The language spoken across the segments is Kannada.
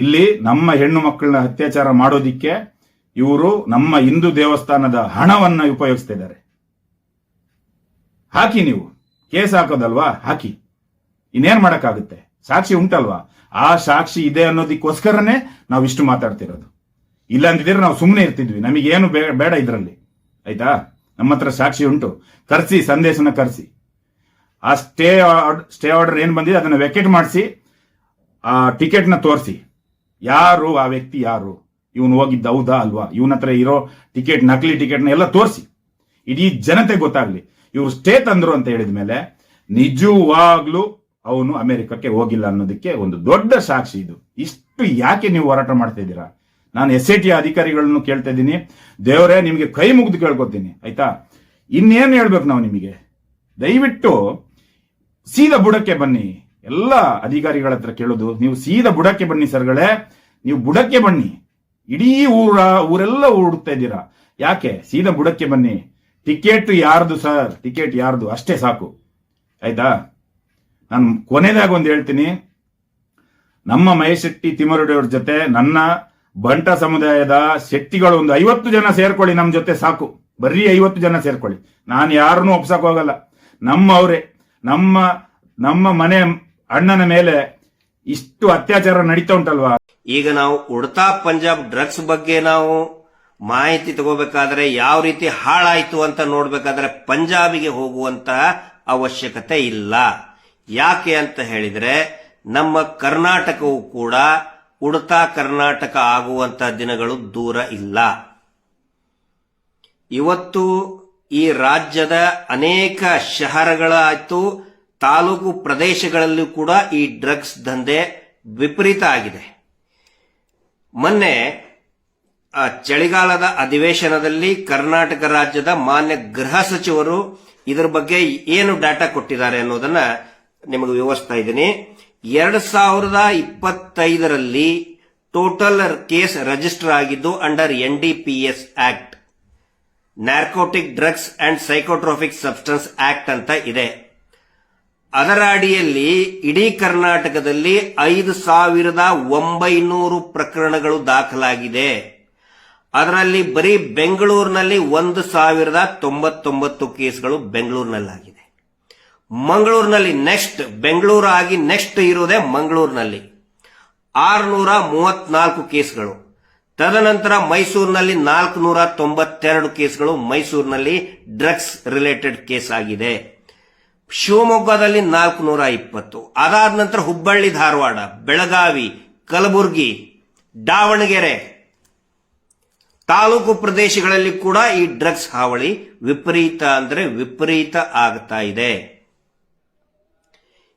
ಇಲ್ಲಿ ನಮ್ಮ ಹೆಣ್ಣು ಮಕ್ಕಳನ್ನ ಅತ್ಯಾಚಾರ ಮಾಡೋದಿಕ್ಕೆ ಇವರು ನಮ್ಮ ಹಿಂದೂ ದೇವಸ್ಥಾನದ ಹಣವನ್ನ ಉಪಯೋಗಿಸ್ತಾ ಇದ್ದಾರೆ. ಹಾಕಿ ನೀವು. ಕೇಸ್ ಹಾಕೋದಲ್ವಾ? ಹಾಕಿ. ಇನ್ನೇನ್ ಮಾಡಕ್ಕಾಗುತ್ತೆ? ಸಾಕ್ಷಿ ಉಂಟಲ್ವಾ? ಆ ಸಾಕ್ಷಿ ಇದೆ ಅನ್ನೋದಕ್ಕೋಸ್ಕರನೇ ನಾವು ಇಷ್ಟು ಮಾತಾಡ್ತಿರೋದು. ಇಲ್ಲ ಅಂತಿದ್ರೆ ನಾವು ಸುಮ್ಮನೆ ಇರ್ತಿದ್ವಿ. ನಮಗೇನು ಬೇಡ ಇದರಲ್ಲಿ. ಆಯ್ತಾ? ನಮ್ಮ ಹತ್ರ ಸಾಕ್ಷಿ ಉಂಟು. ಕರ್ಸಿ, ಸಂದೇಶನ ಕರ್ಸಿ. ಆ ಸ್ಟೇ ಸ್ಟೇ ಆರ್ಡರ್ ಏನ್ ಬಂದಿದೆ, ಅದನ್ನ ವೆಕೆಟ್ ಮಾಡಿಸಿ, ಆ ಟಿಕೆಟ್ನ ತೋರಿಸಿ. ಯಾರು ಆ ವ್ಯಕ್ತಿ ಯಾರು? ಇವನು ಹೋಗಿದ್ದ ಹೌದಾ ಅಲ್ವಾ? ಇವನ ಹತ್ರ ಇರೋ ಟಿಕೆಟ್, ನಕಲಿ ಟಿಕೆಟ್ನ ಎಲ್ಲ ತೋರಿಸಿ. ಇಡೀ ಜನತೆ ಗೊತ್ತಾಗ್ಲಿ. ಇವರು ಸ್ಟೇ ತಂದ್ರು ಅಂತ ಹೇಳಿದ ಮೇಲೆ ನಿಜವಾಗ್ಲೂ ಅವನು ಅಮೆರಿಕಕ್ಕೆ ಹೋಗಿಲ್ಲ ಅನ್ನೋದಕ್ಕೆ ಒಂದು ದೊಡ್ಡ ಸಾಕ್ಷಿ ಇದು. ಇಷ್ಟು ಯಾಕೆ ನೀವು ಹೋರಾಟ ಮಾಡ್ತಾ ಇದ್ದೀರಾ? ನಾನು ಎಸ್ ಐ ಟಿ ಅಧಿಕಾರಿಗಳನ್ನು ಕೇಳ್ತಾ ಇದ್ದೀನಿ. ದೇವರೇ, ನಿಮಗೆ ಕೈ ಮುಗಿದು ಕೇಳ್ಕೊತೀನಿ. ಆಯ್ತಾ? ಇನ್ನೇನು ಹೇಳ್ಬೇಕು ನಾವು ನಿಮಗೆ? ದಯವಿಟ್ಟು ಸೀದಾ ಬುಡಕ್ಕೆ ಬನ್ನಿ. ಎಲ್ಲ ಅಧಿಕಾರಿಗಳ ಹತ್ರ ಕೇಳೋದು, ನೀವು ಸೀದಾ ಬುಡಕ್ಕೆ ಬನ್ನಿ ಸರ್ಗಳೇ, ನೀವು ಬುಡಕ್ಕೆ ಬನ್ನಿ. ಇಡೀ ಊರ, ಊರೆಲ್ಲ ಓಡುತ್ತಾ ಇದ್ದೀರಾ? ಯಾಕೆ? ಸೀದಾ ಬುಡಕ್ಕೆ ಬನ್ನಿ. ಟಿಕೆಟ್ ಯಾರ್ದು ಸರ್? ಟಿಕೆಟ್ ಯಾರ್ದು? ಅಷ್ಟೇ ಸಾಕು. ಆಯ್ತಾ? ನಾನು ಕೊನೆದಾಗ ಒಂದು ಹೇಳ್ತೀನಿ. ನಮ್ಮ ಮಹೇಶ್ ಶೆಟ್ಟಿ ಜೊತೆ ನನ್ನ ಬಂಟ ಸಮುದಾಯದ ಶೆಟ್ಟಿಗಳು ಒಂದು ಐವತ್ತು ಜನ ಸೇರ್ಕೊಳ್ಳಿ ನಮ್ಮ ಜೊತೆ ಸಾಕು. ಬರೀ ಐವತ್ತು ಜನ ಸೇರ್ಕೊಳ್ಳಿ. ನಾನು ಯಾರನ್ನೂ ಒಪ್ಸಕ್ ಹೋಗಲ್ಲ. ಅವರೇ ನಮ್ಮ ನಮ್ಮ ಮನೆ ಅಣ್ಣನ ಮೇಲೆ ಇಷ್ಟು ಅತ್ಯಾಚಾರ ನಡೀತಾ ಉಂಟಲ್ವಾ? ಈಗ ನಾವು ಉಡ್ತಾ ಪಂಜಾಬ್ ಡ್ರಗ್ಸ್ ಬಗ್ಗೆ ನಾವು ಮಾಹಿತಿ ತಗೋಬೇಕಾದ್ರೆ ಯಾವ ರೀತಿ ಹಾಳಾಯ್ತು ಅಂತ ನೋಡ್ಬೇಕಾದ್ರೆ ಪಂಜಾಬಿಗೆ ಹೋಗುವಂತ ಅವಶ್ಯಕತೆ ಇಲ್ಲ. ಯಾಕೆ ಅಂತ ಹೇಳಿದ್ರೆ ನಮ್ಮ ಕರ್ನಾಟಕವು ಕೂಡ ಉಡ್ತಾ ಕರ್ನಾಟಕ ಆಗುವಂತ ದಿನಗಳು ದೂರ ಇಲ್ಲ. ಇವತ್ತು ಈ ರಾಜ್ಯದ ಅನೇಕ ಶಹರಗಳಾಯ್ತು ತಾಲೂಕು ಪ್ರದೇಶಗಳಲ್ಲೂ ಕೂಡ ಈ ಡ್ರಗ್ಸ್ ದಂಧೆ ವಿಪರೀತ ಆಗಿದೆ. ಮೊನ್ನೆ ಚಳಿಗಾಲದ ಅಧಿವೇಶನದಲ್ಲಿ ಕರ್ನಾಟಕ ರಾಜ್ಯದ ಮಾನ್ಯ ಗೃಹ ಸಚಿವರು ಇದರ ಬಗ್ಗೆ ಏನು ಡಾಟಾ ಕೊಟ್ಟಿದ್ದಾರೆ ಅನ್ನೋದನ್ನ ನಿಮಗೆ ವಿವರಿಸ್ತಾ ಇದ್ದೀನಿ. ಎರಡ್ ಸಾವಿರದ ಇಪ್ಪತ್ತೈದರಲ್ಲಿ ಟೋಟಲ್ ಕೇಸ್ ರಿಜಿಸ್ಟರ್ ಆಗಿದ್ದು under N D P S act. Narcotic drugs and psychotropic substance act ಅಂತ ಇದೆ. ಅದರ ಅಡಿಯಲ್ಲಿ ಇಡೀ ಕರ್ನಾಟಕದಲ್ಲಿ ಐದು ಸಾವಿರದ ಒಂಬೈನೂರು ಪ್ರಕರಣಗಳು ದಾಖಲಾಗಿದೆ. ಅದರಲ್ಲಿ ಬರೀ ಬೆಂಗಳೂರಿನಲ್ಲಿ ಒಂದು ಸಾವಿರದ ತೊಂಬತ್ತೊಂಬತ್ತು ಕೇಸ್ಗಳು ಬೆಂಗಳೂರಿನಲ್ಲಾಗಿದೆ. ಮಂಗಳೂರಿನಲ್ಲಿ ನೆಕ್ಸ್ಟ್ ಬೆಂಗಳೂರು ಆಗಿ ನೆಕ್ಸ್ಟ್ ಇರೋದೇ ಮಂಗಳೂರಿನಲ್ಲಿ. ಆರುನೂರ ಮೂವತ್ನಾಲ್ಕು ಕೇಸ್ಗಳು. ತದನಂತರ ಮೈಸೂರಿನಲ್ಲಿ ನಾಲ್ಕುನೂರ ತೊಂಬತ್ತೆರಡು ಕೇಸ್ಗಳು ಮೈಸೂರಿನಲ್ಲಿ ಡ್ರಗ್ಸ್ ರಿಲೇಟೆಡ್ ಕೇಸ್ ಆಗಿದೆ. ಶಿವಮೊಗ್ಗದಲ್ಲಿ ನಾಲ್ಕುನೂರ ಇಪ್ಪತ್ತು. ಅದಾದ ನಂತರ ಹುಬ್ಬಳ್ಳಿ, ಧಾರವಾಡ, ಬೆಳಗಾವಿ, ಕಲಬುರಗಿ, ದಾವಣಗೆರೆ ತಾಲೂಕು ಪ್ರದೇಶಗಳಲ್ಲಿ ಕೂಡ ಈ ಡ್ರಗ್ಸ್ ಹಾವಳಿ ವಿಪರೀತ ಅಂದ್ರೆ ವಿಪರೀತ ಆಗ್ತಾ ಇದೆ.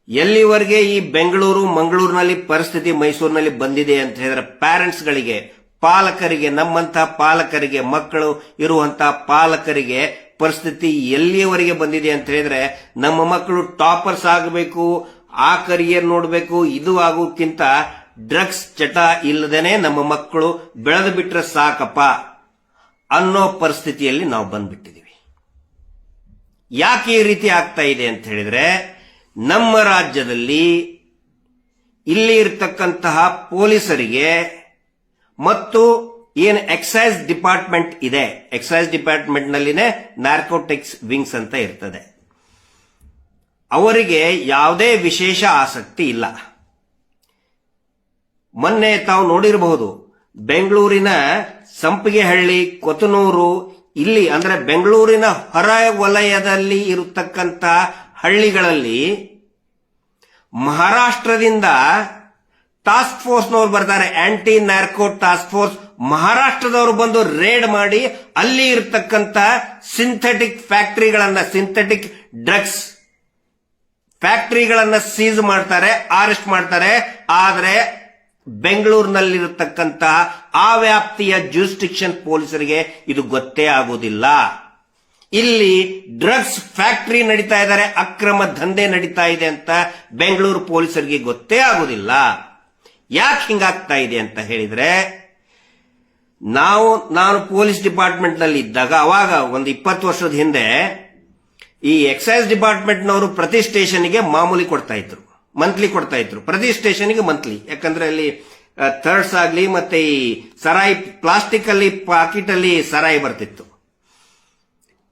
ಎಲ್ಲಿವರೆಗೆ ಈ ಬೆಂಗಳೂರು, ಮಂಗಳೂರಿನಲ್ಲಿ ಪರಿಸ್ಥಿತಿ ಮೈಸೂರಿನಲ್ಲಿ ಬಂದಿದೆ ಅಂತ ಹೇಳಿದ್ರೆ ಪ್ಯಾರೆಂಟ್ಸ್ಗಳಿಗೆ ಪಾಲಕರಿಗೆ, ನಮ್ಮಂತಹ ಪಾಲಕರಿಗೆ, ಮಕ್ಕಳು ಇರುವಂತಹ ಪಾಲಕರಿಗೆ ಪರಿಸ್ಥಿತಿ ಎಲ್ಲಿಯವರೆಗೆ ಬಂದಿದೆ ಅಂತ ಹೇಳಿದ್ರೆ ನಮ್ಮ ಮಕ್ಕಳು ಟಾಪರ್ಸ್ ಆಗಬೇಕು, ಆ ಕರಿಯರ್ ನೋಡಬೇಕು, ಇದು ಆಗೋಕ್ಕಿಂತ ಡ್ರಗ್ಸ್ ಚಟ ಇಲ್ಲದೇನೆ ನಮ್ಮ ಮಕ್ಕಳು ಬೆಳೆದು ಬಿಟ್ರೆ ಸಾಕಪ್ಪ ಅನ್ನೋ ಪರಿಸ್ಥಿತಿಯಲ್ಲಿ ನಾವು ಬಂದ್ಬಿಟ್ಟಿದೀವಿ ಯಾಕೆ ಈ ರೀತಿ ಆಗ್ತಾ ಇದೆ ಅಂತ ಹೇಳಿದ್ರೆ ನಮ್ಮ ರಾಜ್ಯದಲ್ಲಿ ಇಲ್ಲಿ ಇರತಕ್ಕಂತಹ ಪೊಲೀಸರಿಗೆ ಮತ್ತು ಏನು ಎಕ್ಸೈಸ್ ಡಿಪಾರ್ಟ್ಮೆಂಟ್ ಇದೆ? ಎಕ್ಸೈಸ್ ಡಿಪಾರ್ಟ್ಮೆಂಟ್ ನಲ್ಲಿನೇ ನಾರ್ಕೋಟಿಕ್ಸ್ ವಿಂಗ್ಸ್ ಅಂತ ಇರ್ತದೆ. ಅವರಿಗೆ ಯಾವುದೇ ವಿಶೇಷ ಆಸಕ್ತಿ ಇಲ್ಲ. ಮೊನ್ನೆ ತಾವು ನೋಡಿರಬಹುದು, ಬೆಂಗಳೂರಿನ ಸಂಪಿಗೆಹಳ್ಳಿ, ಕೊತನೂರು, ಇಲ್ಲಿ ಅಂದ್ರೆ ಬೆಂಗಳೂರಿನ ಹೊರ ವಲಯದಲ್ಲಿ ಇರತಕ್ಕಂತ ಹಳ್ಳಿಗಳಲ್ಲಿ ಮಹಾರಾಷ್ಟ್ರದಿಂದ ಟಾಸ್ಕ್ ಫೋರ್ಸ್ನವ್ರು ಬರ್ತಾರೆ ಆಂಟಿ ನಾರ್ಕೋ ಟಾಸ್ಕ್ ಫೋರ್ಸ್ ಮಹಾರಾಷ್ಟ್ರದವರು ಬಂದು ರೇಡ್ ಮಾಡಿ ಅಲ್ಲಿ ಇರತಕ್ಕಂತ ಸಿಂಥೆಟಿಕ್ ಫ್ಯಾಕ್ಟರಿಗಳನ್ನ ಸಿಂಥೆಟಿಕ್ ಡ್ರಗ್ಸ್ ಫ್ಯಾಕ್ಟರಿಗಳನ್ನ ಸೀಸ್ ಮಾಡ್ತಾರೆ ಅರೆಸ್ಟ್ ಮಾಡ್ತಾರೆ. ಆದರೆ ಬೆಂಗಳೂರಿನಲ್ಲಿರತಕ್ಕಂತ ಆ ವ್ಯಾಪ್ತಿಯ ಜ್ಯೂಸ್ಟಿಕ್ಷನ್ ಪೊಲೀಸರಿಗೆ ಇದು ಗೊತ್ತೇ ಆಗುವುದಿಲ್ಲ. ಇಲ್ಲಿ ಡ್ರಗ್ಸ್ ಫ್ಯಾಕ್ಟರಿ ನಡೀತಾ ಇದ್ದಾರೆ, ಅಕ್ರಮ ದಂಧೆ ನಡೀತಾ ಇದೆ ಅಂತ ಬೆಂಗಳೂರು ಪೊಲೀಸರಿಗೆ ಗೊತ್ತೇ ಆಗೋದಿಲ್ಲ ಯಾಕೆ ಹಿಂಗಾಗ್ತಾ ಇದೆ ಅಂತ ಹೇಳಿದ್ರೆ ನಾವು, ನಾನು ಪೊಲೀಸ್ ಡಿಪಾರ್ಟ್ಮೆಂಟ್ನಲ್ಲಿ ಇದ್ದಾಗ ಅವಾಗ ಒಂದು ಇಪ್ಪತ್ತು ವರ್ಷದ ಹಿಂದೆ, ಈ ಎಕ್ಸೈಸ್ ಡಿಪಾರ್ಟ್ಮೆಂಟ್ನವರು ಪ್ರತಿ ಸ್ಟೇಷನ್ಗೆ ಮಾಮೂಲಿ ಕೊಡ್ತಾ ಇದ್ರು. ಮಂತ್ಲಿ ಕೊಡ್ತಾ ಇದ್ರು. ಪ್ರತಿ ಸ್ಟೇಷನ್ಗೆ ಮಂತ್ಲಿ. ಯಾಕಂದ್ರೆ ಅಲ್ಲಿ ಥರ್ಡ್ಸ್ ಆಗ್ಲಿ, ಮತ್ತೆ ಈ ಸರಾಯಿ ಪ್ಲಾಸ್ಟಿಕ್ ಅಲ್ಲಿ ಪಾಕಿಟ್ ಅಲ್ಲಿ ಸರಾಯಿ ಬರ್ತಿತ್ತು.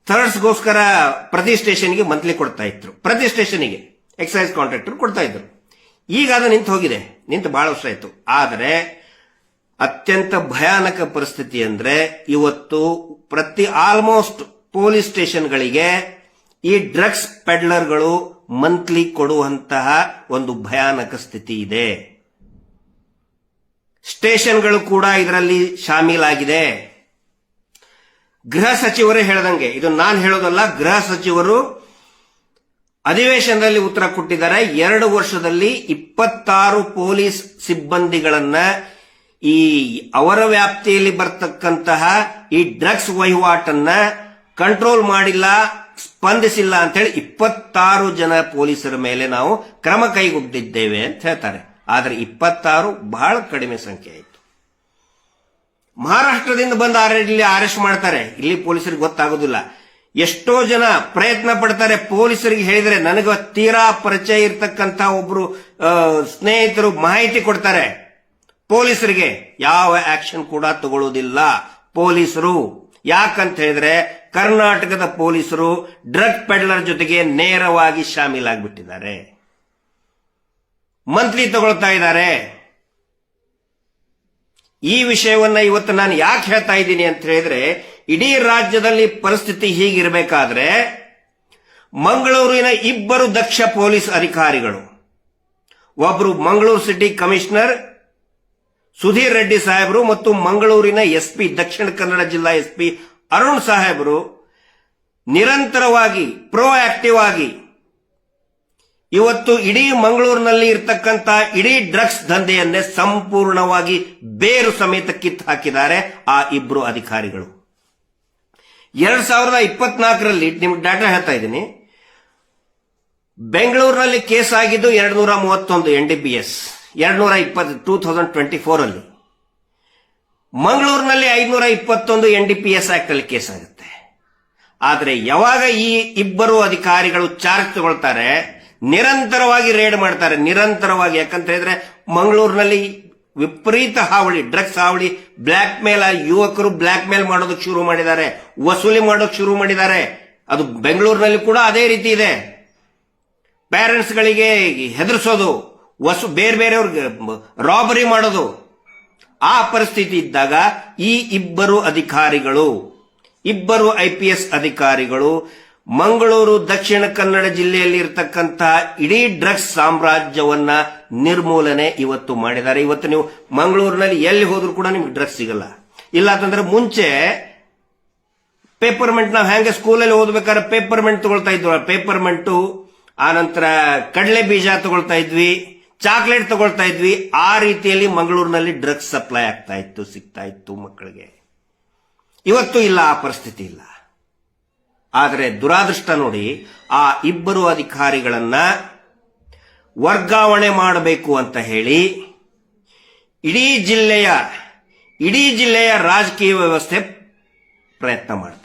ಥರ್ಡ್ಸ್ಗೋಸ್ಕರ ಪ್ರತಿ ಸ್ಟೇಷನ್ಗೆ ಮಂತ್ಲಿ ಕೊಡ್ತಾ ಇದ್ರು. ಪ್ರತಿ ಸ್ಟೇಷನ್ಗೆ ಎಕ್ಸೈಸ್ ಕಾಂಟ್ರಾಕ್ಟರ್ ಕೊಡ್ತಾ ಇದ್ರು. ಈಗ ಅದು ನಿಂತು ಹೋಗಿದೆ. ನಿಂತು ಬಹಳ ವರ್ಷ ಆಯ್ತು. ಆದರೆ ಅತ್ಯಂತ ಭಯಾನಕ ಪರಿಸ್ಥಿತಿ ಅಂದ್ರೆ ಇವತ್ತು ಪ್ರತಿ ಆಲ್ಮೋಸ್ಟ್ ಪೊಲೀಸ್ ಸ್ಟೇಷನ್ಗಳಿಗೆ ಈ ಡ್ರಗ್ಸ್ ಪೆಡ್ಲರ್ಗಳು ಮಂತ್ಲಿ ಕೊಡುವಂತಹ ಒಂದು ಭಯಾನಕ ಸ್ಥಿತಿ ಇದೆ. ಸ್ಟೇಷನ್ಗಳು ಕೂಡ ಇದರಲ್ಲಿ ಶಾಮೀಲಾಗಿದೆ. ಗೃಹ ಸಚಿವರೇ ಹೇಳದಂಗೆ, ಇದು ನಾನು ಹೇಳೋದಲ್ಲ, ಗೃಹ ಸಚಿವರು ಅಧಿವೇಶನದಲ್ಲಿ ಉತ್ತರ ಕೊಟ್ಟಿದ್ದಾರೆ. ಎರಡು ವರ್ಷದಲ್ಲಿ ಇಪ್ಪತ್ತಾರು ಪೊಲೀಸ್ ಸಿಬ್ಬಂದಿಗಳನ್ನ ಈ ಅವರ ವ್ಯಾಪ್ತಿಯಲ್ಲಿ ಬರ್ತಕ್ಕಂತಹ ಈ ಡ್ರಗ್ಸ್ ವಹಿವಾಟನ್ನ ಕಂಟ್ರೋಲ್ ಮಾಡಿಲ್ಲ, ಸ್ಪಂದಿಸಿಲ್ಲ ಅಂತ ಹೇಳಿ ಇಪ್ಪತ್ತಾರು ಜನ ಪೊಲೀಸರ ಮೇಲೆ ನಾವು ಕ್ರಮ ಕೈಗೊಂಡಿದ್ದೇವೆ ಅಂತ ಹೇಳ್ತಾರೆ. ಆದರೆ ಇಪ್ಪತ್ತಾರು ಬಹಳ ಕಡಿಮೆ ಸಂಖ್ಯೆ ಆಯಿತು. ಮಹಾರಾಷ್ಟ್ರದಿಂದ ಬಂದು ಇಲ್ಲಿ ಅರೆಸ್ಟ್ ಮಾಡ್ತಾರೆ. ಇಲ್ಲಿ ಪೊಲೀಸರಿಗೆ ಗೊತ್ತಾಗೋದಿಲ್ಲ. ಎಷ್ಟೋ ಜನ ಪ್ರಯತ್ನ ಪಡ್ತಾರೆ. ಪೊಲೀಸರಿಗೆ ಹೇಳಿದ್ರೆ ನನಗೆ ತೀರಾ ಪರಿಚಯ ಇರತಕ್ಕಂತ ಒಬ್ರು ಸ್ನೇಹಿತರು ಮಾಹಿತಿ ಕೊಡ್ತಾರೆ. ಪೊಲೀಸರಿಗೆ ಯಾವ ಆಕ್ಷನ್ ಕೂಡ ತಗೊಳ್ಳೋದಿಲ್ಲ ಪೊಲೀಸರು. ಯಾಕಂತ ಹೇಳಿದ್ರೆ, ಕರ್ನಾಟಕದ ಪೊಲೀಸರು ಡ್ರಗ್ ಪೆಡ್ಲರ್ ಜೊತೆಗೆ ನೇರವಾಗಿ ಶಾಮೀಲಾಗ್ಬಿಟ್ಟಿದ್ದಾರೆ. ಮಂತ್ರಿ ತಗೊಳ್ತಾ ಇದ್ದಾರೆ. ಈ ವಿಷಯವನ್ನ ಇವತ್ತು ನಾನು ಯಾಕೆ ಹೇಳ್ತಾ ಇದ್ದೀನಿ ಅಂತ ಹೇಳಿದ್ರೆ, ಇಡೀ ರಾಜ್ಯದಲ್ಲಿ ಪರಿಸ್ಥಿತಿ ಹೀಗಿರಬೇಕಾದ್ರೆ, ಮಂಗಳೂರಿನ ಇಬ್ಬರು ದಕ್ಷ ಪೊಲೀಸ್ ಅಧಿಕಾರಿಗಳು ಒಬ್ಬರು ಮಂಗಳೂರು ಸಿಟಿ ಕಮಿಷನರ್ ಸುಧೀರ್ ರೆಡ್ಡಿ ಸಾಹೇಬರು ಮತ್ತು ಮಂಗಳೂರಿನ ಎಸ್ಪಿ ದಕ್ಷಿಣ ಕನ್ನಡ ಜಿಲ್ಲಾ ಎಸ್ಪಿ ಅರುಣ್ ಸಾಹೇಬರು ನಿರಂತರವಾಗಿ ಪ್ರೋ ಆಕ್ಟಿವ್ ಆಗಿ ಇವತ್ತು ಇಡೀ ಮಂಗಳೂರಿನಲ್ಲಿ ಇರತಕ್ಕಂತ ಇಡೀ ಡ್ರಗ್ಸ್ ದಂಧೆಯನ್ನೇ ಸಂಪೂರ್ಣವಾಗಿ ಬೇರು ಸಮೇತ ಕಿತ್ತು ಹಾಕಿದ್ದಾರೆ ಆ ಇಬ್ರು ಅಧಿಕಾರಿಗಳು. ಎರಡ್ ಸಾವಿರದ ಇಪ್ಪತ್ನಾಲ್ಕರಲ್ಲಿ, ನಿಮ್ಗೆ ಡಾಟಾ ಹೇಳ್ತಾ ಇದ್ದೀನಿ, ಬೆಂಗಳೂರಿನಲ್ಲಿ ಕೇಸ್ ಆಗಿದ್ದು ಎರಡ್ ನೂರ ಮೂವತ್ತೊಂದು ಎನ್ ಡಿ ಬಿ ಎಸ್. ಎರಡು ನೂರ ಇಪ್ಪತ್ತು ಟೂ ತೌಸಂಡ್ ಟ್ವೆಂಟಿ ಫೋರ್ ಅಲ್ಲಿ. ಮಂಗಳೂರಿನಲ್ಲಿ ಐದುನೂರ ಇಪ್ಪತ್ತೊಂದು N D P S act ಅಲ್ಲಿ ಕೇಸ್ ಆಗುತ್ತೆ. ಆದರೆ ಯಾವಾಗ ಈ ಇಬ್ಬರು ಅಧಿಕಾರಿಗಳು ಚಾರ್ಜ್ ತಗೊಳ್ತಾರೆ, ನಿರಂತರವಾಗಿ ರೇಡ್ ಮಾಡ್ತಾರೆ, ನಿರಂತರವಾಗಿ ಯಾಕಂತ ಹೇಳಿದ್ರೆ ಮಂಗಳೂರಿನಲ್ಲಿ ವಿಪರೀತ ಹಾವಳಿ ಡ್ರಗ್ಸ್ ಹಾವಳಿ ಬ್ಲ್ಯಾಕ್ ಮೇಲ್ ಯುವಕರು ಬ್ಲ್ಯಾಕ್ ಮೇಲ್ ಮಾಡೋದಕ್ಕೆ ಶುರು ಮಾಡಿದ್ದಾರೆ, ವಸೂಲಿ ಮಾಡೋಕೆ ಶುರು ಮಾಡಿದ್ದಾರೆ. ಅದು ಬೆಂಗಳೂರಿನಲ್ಲಿ ಕೂಡ ಅದೇ ರೀತಿ ಇದೆ. ಪೇರೆಂಟ್ಸ್ಗಳಿಗೆ ಹೆದರ್ಸೋದು ವಸು ಬೇರೆ ಬೇರೆಯವ್ರಿಗೆ ರಾಬರಿ ಮಾಡೋದು. ಆ ಪರಿಸ್ಥಿತಿ ಇದ್ದಾಗ ಈ ಇಬ್ಬರು ಅಧಿಕಾರಿಗಳು, ಇಬ್ಬರು ಐ ಪಿ ಎಸ್ ಅಧಿಕಾರಿಗಳು ಮಂಗಳೂರು, ದಕ್ಷಿಣ ಕನ್ನಡ ಜಿಲ್ಲೆಯಲ್ಲಿ ಇರತಕ್ಕಂತಹ ಇಡೀ ಡ್ರಗ್ಸ್ ಸಾಮ್ರಾಜ್ಯವನ್ನ ನಿರ್ಮೂಲನೆ ಇವತ್ತು ಮಾಡಿದ್ದಾರೆ. ಇವತ್ತು ನೀವು ಮಂಗಳೂರಿನಲ್ಲಿ ಎಲ್ಲಿ ಹೋದ್ರೂ ಕೂಡ ನಿಮ್ಗೆ ಡ್ರಗ್ಸ್ ಸಿಗಲ್ಲ. ಇಲ್ಲ ಅಂತಂದ್ರೆ ಮುಂಚೆ ಪೇಪರ್ಮೆಂಟ್ ನಾವು ಹೆಂಗೆ ಸ್ಕೂಲಲ್ಲಿ ಓದ್ಬೇಕಾದ್ರೆ ಪೇಪರ್ಮೆಂಟ್ ತಗೊಳ್ತಾ ಇದ್ವಿ ಪೇಪರ್ಮೆಂಟು ಆನಂತರ ಕಡಲೆ ಬೀಜ ತಗೊಳ್ತಾ ಇದ್ವಿ. ಚಾಕ್ಲೇಟ್ ತಗೊಳ್ತಾ ಇದ್ವಿ. ಆ ರೀತಿಯಲ್ಲಿ ಮಂಗಳೂರಿನಲ್ಲಿ ಡ್ರಗ್ಸ್ ಸಪ್ಲೈ ಆಗ್ತಾ ಇತ್ತು, ಸಿಗ್ತಾ ಇತ್ತು ಮಕ್ಕಳಿಗೆ. ಇವತ್ತು ಇಲ್ಲ, ಆ ಪರಿಸ್ಥಿತಿ ಇಲ್ಲ. ಆದರೆ ದುರಾದೃಷ್ಟ ನೋಡಿ, ಆ ಇಬ್ಬರು ಅಧಿಕಾರಿಗಳನ್ನ ವರ್ಗಾವಣೆ ಮಾಡಬೇಕು ಅಂತ ಹೇಳಿ, ಇಡೀ ಜಿಲ್ಲೆಯ ಇಡೀ ಜಿಲ್ಲೆಯ ರಾಜಕೀಯ ವ್ಯವಸ್ಥೆ ಪ್ರಯತ್ನ ಮಾಡ್ತಾ ಇದೆ